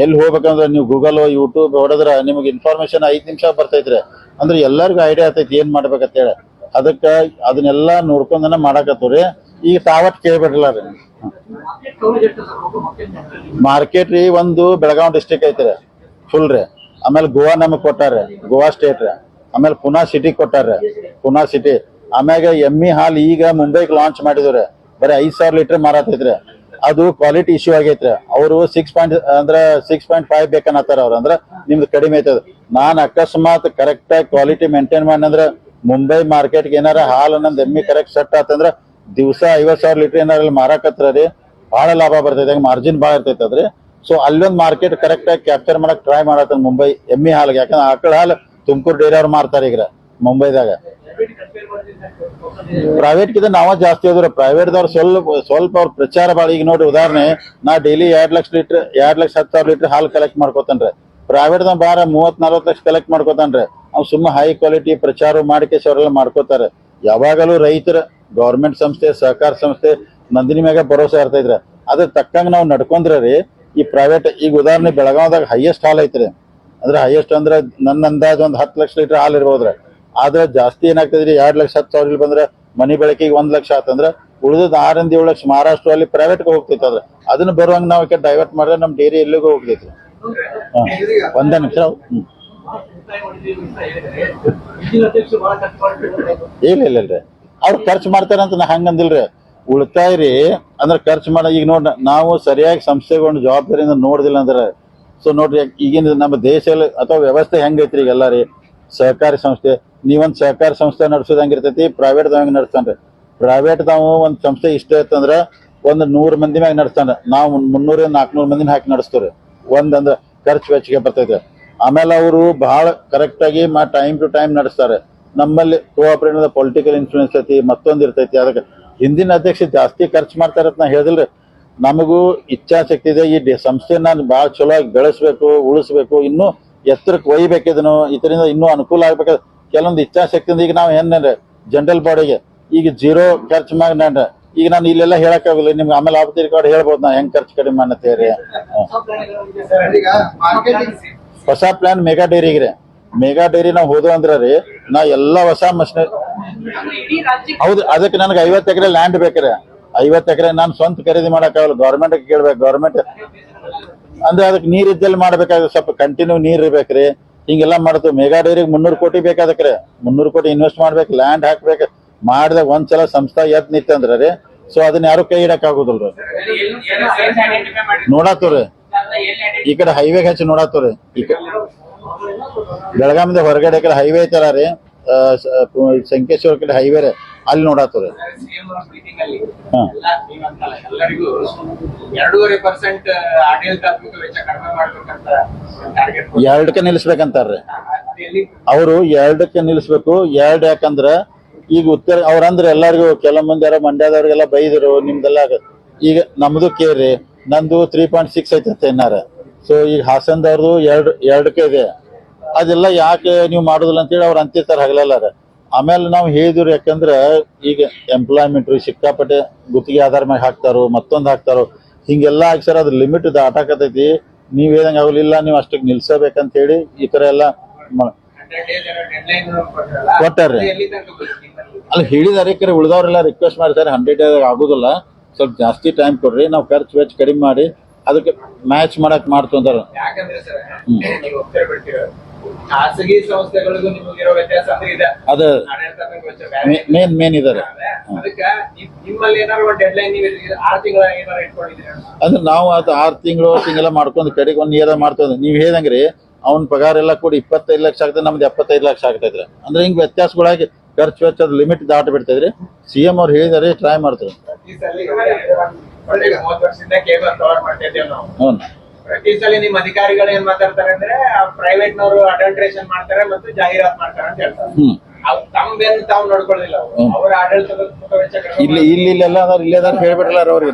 ಎಲ್ಲಿ ಹೋಗ್ಬೇಕಂದ್ರೆ ನೀವು ಗೂಗಲ್, ಯೂಟ್ಯೂಬ್ ಹೊಡೆದ್ರೆ ನಿಮಗೆ ಇನ್ಫಾರ್ಮೇಶನ್ ಐದು ನಿಮಿಷ ಬರ್ತೈತ್ರಿ ಅಂದ್ರೆ ಎಲ್ಲರಿಗೂ ಐಡಿಯಾ ಆತೈತಿ ಏನ್ ಮಾಡ್ಬೇಕಂತ ಹೇಳಿ. ಅದಕ್ಕ ಅದನ್ನೆಲ್ಲ ನೋಡ್ಕೊಂಡನ ಮಾಡಾಕತ್ತೀವ್ರಿ. ಈಗ ತಾವಟ್ ಕೇಳ್ಬಿಡ್ರಲ್ಲ ರೀ ಮಾರ್ಕೆಟ್ ರೀ ಒಂದು ಬೆಳಗಾವ್ ಡಿಸ್ಟಿಕ್ ಐತ್ರಿ. ಫುಲ್ ರೀ. ಆಮೇಲೆ ಗೋವಾ ನಮಗ್ ಕೊಟ್ಟಾರ. ಗೋವಾ ಸ್ಟೇಟ್ ರೀ. ಆಮೇಲೆ ಪುನಾ ಸಿಟಿ ಕೊಟ್ಟಾರ. ಪುನಾ ಸಿಟಿ ಆಮ್ಯಾಗ ಎಮ್ಮಿ ಹಾಲ್ ಈಗ ಮುಂಬೈಗೆ ಲಾಂಚ್ ಮಾಡಿದ್ರಿ ಬರೀ ಐದ್ ಸಾವಿರ ಲೀಟರ್ ಮಾರಾತೈತ್ರಿ ಅದು ಕ್ವಾಲಿಟಿ ಇಶ್ಯೂ ಆಗೈತ್ರಿ. ಅವರು ಸಿಕ್ಸ್ ಪಾಯಿಂಟ್ ಅಂದ್ರ ಸಿಕ್ಸ್ ಪಾಯಿಂಟ್ ಫೈವ್ ಬೇಕನ್ನತ್ತಾರ ಅವ್ರ. ಅಂದ್ರ ನಿಮ್ದು ಕಡಿಮೆ ಐತದ ನಾನ್ ಅಕಸ್ಮಾತ್ ಕರೆಕ್ಟ್ ಆಗಿ ಕ್ವಾಲಿಟಿ ಮೇಂಟೈನ್ ಮಾಡಂದ್ರ ಮುಂಬೈ ಮಾರ್ಕೆಟ್ಗೆ ಏನಾರ ಹಾಲ್ ಅನ್ನೊಂದ್ ಎಮ್ಮಿ ಕರೆಕ್ಟ್ ಸೆಟ್ ಆತಂದ್ರ ದಿವಸ ಐವತ್ ಸಾವಿರ ಲೀಟರ್ ಏನಾರ ಮಾರಾಕತ್ರ ರೀ ಬಹಳ ಲಾಭ ಬರ್ತೈತೆ. ಮಾರ್ಜಿನ್ ಭಾಳ ಇರ್ತೈತೆ ಅದ್ರಿ. ಸೊ ಅಲ್ಲೊಂದು ಮಾರ್ಕೆಟ್ ಕರೆಕ್ಟ್ ಆಗಿ ಕ್ಯಾಪ್ಚರ್ ಮಾಡಕ್ ಟ್ರೈ ಮಾಡತ್ತ ಮುಂಬೈ ಎಮ್ಮಿ ಹಾಲ್ಗೆ. ಯಾಕಂದ್ರೆ ಆಕಳ ಹಾಲು ತುಮಕೂರು ಡೈರಿ ಅವ್ರು ಮಾರ್ತಾರೆ ಈಗ. ಮುಂಬೈದಾಗ. ಪ್ರೈವೇಟ್ ಕಿಂತ ನಾವ ಜಾಸ್ತಿ ಹೋದ್ರ ಪ್ರೈವೇಟ್ ದವ್ರು ಸ್ವಲ್ಪ ಸ್ವಲ್ಪ ಅವ್ರ ಪ್ರಚಾರ ಭಾಳ ಈಗ ನೋಡಿ ಉದಾಹರಣೆ, ನಾ ಡೈಲಿ ಎರಡ್ ಲಕ್ಷ ಲೀಟರ್ ಎರಡ್ ಲಕ್ಷ ಹತ್ತು ಸಾವಿರ ಲೀಟರ್ ಹಾಲು ಕಲೆಕ್ಟ್ ಮಾಡ್ಕೋತಾನ್ರಿ. ಪ್ರೈವೇಟ್ ದಾಗ ಬಾರ ಮೂವತ್ ನಲ್ವತ್ ಲಕ್ಷ ಕಲೆಕ್ಟ್ ಮಾಡ್ಕೋತಾನ್ರಿ. ಅವ್ನು ಸುಮ್ಮ ಹೈ ಕ್ವಾಲಿಟಿ ಪ್ರಚಾರ ಮಾಡಿಕೆ ಅವರೆಲ್ಲ ಮಾಡ್ಕೋತಾರೆ. ಯಾವಾಗಲೂ ರೈತರ ಗೌರ್ಮೆಂಟ್ ಸಂಸ್ಥೆ ಸಹಕಾರ ಸಂಸ್ಥೆ ನಂದಿನಿ ಮ್ಯಾಗ ಭರೋಸೆ ಇರ್ತೈತ್ರಿ. ಅದ್ರ ತಕ್ಕಂಗ ನಾವು ನಡ್ಕೊಂಡ್ರೆ ರೀ, ಈ ಪ್ರೈವೇಟ್ ಈಗ ಉದಾಹರಣೆ ಬೆಳಗಾವ್ದಾಗ ಹೈಯೆಸ್ಟ್ ಹಾಲ್ ಐತ್ರಿ. ಅಂದ್ರೆ ಹೈಯೆಸ್ಟ್ ಅಂದ್ರೆ ನನ್ನ ಅಂದಾಜು ಒಂದು ಹತ್ತು ಲಕ್ಷ ಲೀಟರ್ ಹಾಲು ಇರ್ಬೋದ್ರಿ. ಆದ್ರೆ ಜಾಸ್ತಿ ಏನಾಗ್ತದ್ರಿ ಎರಡ್ ಲಕ್ಷ ಹತ್ತು ಸಾವಿರ ಬಂದ್ರೆ ಮನಿ ಬಳಕೆಗೆ ಒಂದ್ ಲಕ್ಷ ಆತಂದ್ರ ಉಳಿದ ಆರಿಂದ ಏಳು ಲಕ್ಷ ಮಹಾರಾಷ್ಟ್ರ ಅಲ್ಲಿ ಪ್ರೈವೇಟ್ಗೆ ಹೋಗ್ತೈತೆ ಅದ್ರ ಅದನ್ನ ಬರುವಂಗ ನಾವು ಡೈವರ್ಟ್ ಮಾಡಿದ್ರೆ ನಮ್ ಡೇರಿ ಎಲ್ಲಿಗೂ ಹೋಗ್ತೈತ್ರಿ ಹಾ, ಒಂದೇ ನಿಮಿಷ. ಇಲ್ಲ ಇಲ್ಲ ಇಲ್ರಿ ಅವ್ರು ಖರ್ಚು ಮಾಡ್ತಾರಂತ ನಾ ಹಂಗಂದಿಲ್ರಿ. ಉಳಿತಾಯ ರೀ ಅಂದ್ರೆ ಖರ್ಚು ಮಾಡ ಈಗ ನೋಡ, ನಾವು ಸರಿಯಾಗಿ ಸಂಸ್ಥೆಗೊಂಡು ಜವಾಬ್ದಾರಿಯಿಂದ ನೋಡ್ದಿಲ್ಲ ಅಂದ್ರೆ ಸೊ ನೋಡ್ರಿ ಈಗಿನ ನಮ್ಮ ದೇಶದಲ್ಲಿ ಅಥವಾ ವ್ಯವಸ್ಥೆ ಹೆಂಗೈತ್ರಿ ಈಗ ರೀ ಸಹಕಾರಿ ಸಂಸ್ಥೆ, ನೀವೊಂದು ಸಹಕಾರಿ ಸಂಸ್ಥೆ ನಡೆಸೋದಂಗಿರ್ತೈತಿ ಪ್ರೈವೇಟ್ ಹೆಂಗ್ ನಡೆಸ್ತಾನ್ರಿ. ಪ್ರೈವೇಟ್ ತಾವು ಒಂದು ಸಂಸ್ಥೆ ಇಷ್ಟ ಇತ್ತಂದ್ರೆ ಒಂದು ನೂರು ಮಂದಿ ಮ್ಯಾಗ ನಡೆಸ್ತಾನೆ ನಾವು ಮುನ್ನೂರ ನಾಲ್ಕುನೂರು ಮಂದಿನ ಹಾಕಿ ನಡೆಸ್ತೀವ್ರಿ. ಒಂದಂದ್ರೆ ಖರ್ಚು ವೆಚ್ಚಿಗೆ ಬರ್ತೈತೆ. ಆಮೇಲೆ ಅವರು ಬಹಳ ಕರೆಕ್ಟಾಗಿ ಮಾ ಟೈಮ್ ಟು ಟೈಮ್ ನಡೆಸ್ತಾರೆ. ನಮ್ಮಲ್ಲಿ ಕೋಆಪರೇಟಿವ್ ಪೊಲಿಟಿಕಲ್ ಇನ್ಫ್ಲೂಯೆನ್ಸ್ ಐತಿ, ಮತ್ತೊಂದು ಇರ್ತೈತಿ. ಅದಕ್ಕೆ ಹಿಂದಿನ ಅಧ್ಯಕ್ಷ ಜಾಸ್ತಿ ಖರ್ಚು ಮಾಡ್ತಾರ ನಾ ಹೇಳಿದ್ರೆ ನಮಗೂ ಇಚ್ಛಾಶಕ್ತಿ ಇದೆ, ಈ ಸಂಸ್ಥೆನ ನಾನು ಭಾಳ ಚಲೋ ಬೆಳೆಸ್ಬೇಕು, ಉಳಿಸ್ಬೇಕು. ಇನ್ನೂ ಎತ್ತರಕ್ಕೆ ಒಯ್ಬೇಕು ಇದನ್ನು ಇದರಿಂದ ಇನ್ನೂ ಅನುಕೂಲ ಆಗ್ಬೇಕು ಕೆಲವೊಂದು ಇಚ್ಛಾಶಕ್ತಿಯಿಂದ ಈಗ ನಾವು ಏನ್ರಿ ಜನರಲ್ ಬಾಡಿಗೆ ಈಗ ಜೀರೋ ಖರ್ಚು ನಾನು ಈಗ ನಾನು ಇಲ್ಲೆಲ್ಲ ಹೇಳಕ್ಕಾಗಲ್ಲ ನಿಮ್ಗೆ ಆಮೇಲೆ ಆಪತ್ತಿ ಕಾರ್ಡ್ ಹೇಳ್ಬೋದು ನಾ ಹೆಂಗ್ ಖರ್ಚು ಕಡಿಮೆ ಮಾಡತ್ತೇರಿ ಹೊಸ ಪ್ಲಾನ್ ಮೆಗಾ ಡೈರಿಗೆ ರೀ. ಮೆಗಾ ಡೈರಿ ನಾವು ಹೋದ್ವು ಅಂದ್ರ ರೀ, ನಾ ಎಲ್ಲಾ ಹೊಸ ಮಷಿನರಿ ಹೌದು, ಅದಕ್ಕೆ ನನಗೆ ಐವತ್ತು ಎಕರೆ ಲ್ಯಾಂಡ್ ಬೇಕ್ರಿ. ಐವತ್ತು ಎಕರೆ ನಾನು ಸ್ವಂತ ಖರೀದಿ ಮಾಡಕ್ಕಾಗಲ್ಲ ಗೌರ್ಮೆಂಟ್ ಕೇಳ್ಬೇಕು ಗೌರ್ಮೆಂಟ್ ಅಂದ್ರೆ ಅದಕ್ಕೆ ನೀರ್ ಇದ್ದಲ್ಲಿ ಮಾಡ್ಬೇಕಾದ್ರೆ ಸ್ವಲ್ಪ ಕಂಟಿನ್ಯೂ ನೀರ್ ಇರ್ಬೇಕ್ರಿ. ಹಿಂಗೆಲ್ಲ ಮಾಡ್ತೀವಿ. ಮೆಗಾ ಡೈರಿಗೆ ಮುನ್ನೂರು ಕೋಟಿ ಬೇಕಾದಕ್ರೆ. ಮುನ್ನೂರು ಕೋಟಿ ಇನ್ವೆಸ್ಟ್ ಮಾಡ್ಬೇಕು ಲ್ಯಾಂಡ್ ಹಾಕ್ಬೇಕು. ಮಾಡಿದಾಗ ಒಂದ್ಸಲ ಸಂಸ್ಥಾ ಎದ್ ನಿಂತಂದ್ರ ರೀ. ಸೊ ಅದನ್ನ ಯಾರು ಕೈ ಇಡಕ್ ಆಗುದಿಲ್ರಿ. ನೋಡಾತವ್ರಿ ಈ ಕಡೆ ಹೈವೇ ಹಚ್ಚಿ ನೋಡಾತವ್ರಿ ಈ ಕಡೆ ಹೊರಗಡೆ ಕಡೆ ಹೈವೇ ಐತಲ್ಲ ರೀ. ಸಂಕೇಶ್ವರ ಕಡೆ ಹೈವೇ ರೀ. ಅಲ್ಲಿ ನೋಡತ್ತದ ಎರಡಕ್ಕ ನಿಲ್ಲಿಸ್ಬೇಕಂತಾರ್ರಿ. ಅವರು ಎರಡಕ್ಕೆ ನಿಲ್ಲಿಸ್ಬೇಕು ಎರಡ್ ಯಾಕಂದ್ರ ಈಗ ಉತ್ತರ ಅವ್ರಂದ್ರ ಎಲ್ಲಾರ್ಗು ಕೆಲವ್ ಮಂದಿ ಯಾರೋ ಮಂಡ್ಯದವ್ರಿಗೆಲ್ಲ ಬೈದರು ನಿಮ್ದೆಲ್ಲ ಈಗ ನಮ್ದು ಕೇರಿ ನಂದು ತ್ರೀ ಪಾಯಿಂಟ್ ಸಿಕ್ಸ್ ಐತೆ ಏನಾರ ಸೊ ಈಗ ಹಾಸನದವ್ರದ್ದು ಎರಡು ಎರಡಕ್ಕೆ ಇದೆ. ಅದೆಲ್ಲ ಯಾಕೆ ನೀವು ಮಾಡುದಿಲ್ಲ ಅಂತೇಳಿ ಅವ್ರು ಅಂತಿರ್ತಾರೆ ಹಗಲೆಲ್ಲ ಆಮೇಲೆ ನಾವು ಹೇಳಿದ್ರು ಯಾಕಂದ್ರೆ ಈಗ ಎಂಪ್ಲಾಯ್ಮೆಂಟ್ ಸಿಕ್ಕಾಪಟ್ಟೆ ಗುತ್ತಿಗೆ ಆಧಾರ ಮೇಲೆ ಹಾಕ್ತಾರೋ ಮತ್ತೊಂದು ಹಾಕ್ತಾರೋ. ಹಿಂಗೆಲ್ಲ ಹಾಕ್ಸರ್ ಅದ್ರ ಲಿಮಿಟ್ ದಾಟಾಕತೈತಿ ನೀವ್ ಹೇಳಂಗೆ ಆಗಲಿಲ್ಲ ನೀವು ಅಷ್ಟಕ್ಕೆ ನಿಲ್ಸಬೇಕಂತ ಹೇಳಿ ಈ ತರ ಎಲ್ಲ ಕೊಟ್ಟಾರ್ರಿ. ಅಲ್ಲಿ ಹೇಳಿದಾರೆ ಕರೆ ಉಳಿದವರೆಲ್ಲ ರಿಕ್ವೆಸ್ಟ್ ಮಾಡ್ತಾರೆ ಹಂಡ್ರೆಡ್ ಆಗುದಿಲ್ಲ. ಸ್ವಲ್ಪ ಜಾಸ್ತಿ ಟೈಮ್ ಕೊಡ್ರಿ ನಾವು ಖರ್ಚು ವೆಚ್ಚ ಕಡಿಮೆ ಮಾಡಿ ಅದಕ್ಕೆ ಮ್ಯಾಚ್ ಮಾಡಕ್ ಮಾಡ್ತು ಯಾಕಂದ್ರೆ ಖಾಸಗಿ ಸಂಸ್ಥೆಗಳಿಗೂ ನಿಮಗಿರೋ ವ್ಯತ್ಯಾಸ ಅಂದ್ರೆ ಇದೆ. ಅದ ಆಡಳಿತಾತ್ಮಕ ವೆಚ್ಚ ಬೇರೆ. ಮೇನ್ ಮೇನ್ ಇದಾರೆ ಅದಕ್ಕ ನಿಮ್- ನಿಮ್ಮಲ್ಲಿ ಏನಾದ್ರು ಒಂದು ಡೆಡ್ ಲೈನ್ ನೀವು ಆರು ತಿಂಗಳ ಏನಾರು ಇಟ್ಕೊಂಡಿದ್ದೀರಾ? ಅಂದ್ರೆ ನಾವು ಅದು ಆರು ತಿಂಗಳು ತಿಂಗಳ ಮಾಡ್ಕೊಂಡು ಕಡೆಗೆ ಒಂದು ಇಯರ್ ಮಾಡ್ತೇವೆ ನೀವು ಹೇಳ್ದಂಗ್ರಿ ಅವ್ನ ಪಗಾರ ಎಲ್ಲ ಕೂಡಿ ಇಪ್ಪತ್ತೈದು ಲಕ್ಷ ಆಗ್ತದೆ ನಮ್ದು ಎಪ್ಪತ್ತೈದು ಲಕ್ಷ ಆಗ್ತೈತ್ರಿ ಅಂದ್ರೆ ಹಿಂಗ್ ವ್ಯತ್ಯಾಸಗಳಾಗಿ ಖರ್ಚು ವೆಚ್ಚದ ಲಿಮಿಟ್ ದಾಟ ಬಿಡ್ತೈತ್ರಿ. ಸಿ ಎಂ ಅವ್ರು ಹೇಳಿದಾರೆ ಟ್ರೈ ಮಾಡ್ತಾರೆ ಪ್ರತಿ ಸಲ ಈಗ ಮೂವತ್ತು ವರ್ಷದಿಂದ ಕೇಬಲ್ ಕವರ್ ಮಾಡ್ತಾ ಇದ್ದೇವೆ ನಾವು. ಹ್ಞೂ ಪ್ರತಿ ಸಲ ನಿಮ್ ಅಧಿಕಾರಿಗಳು ಏನ್ ಮಾತಾಡ್ತಾರೆ ಅಂದ್ರೆ ಪ್ರೈವೇಟ್ ನವರು ಅಡಲ್ಟ್ರೇಷನ್ ಮಾಡ್ತಾರೆ ಮತ್ತು ಜಾಹೀರಾತ್ ಮಾಡ್ತಾರೆ ಅಂತ ಹೇಳ್ತಾರೆ. ಇಲ್ಲಿ ಇಲ್ಲಿ ಇಲ್ಲೆಲ್ಲ ಅದಾರ ಇಲ್ಲೇ ಅದಾರ ಹೇಳ್ಬಿಡಲ್ಲ ಅವ್ರಿಗೆ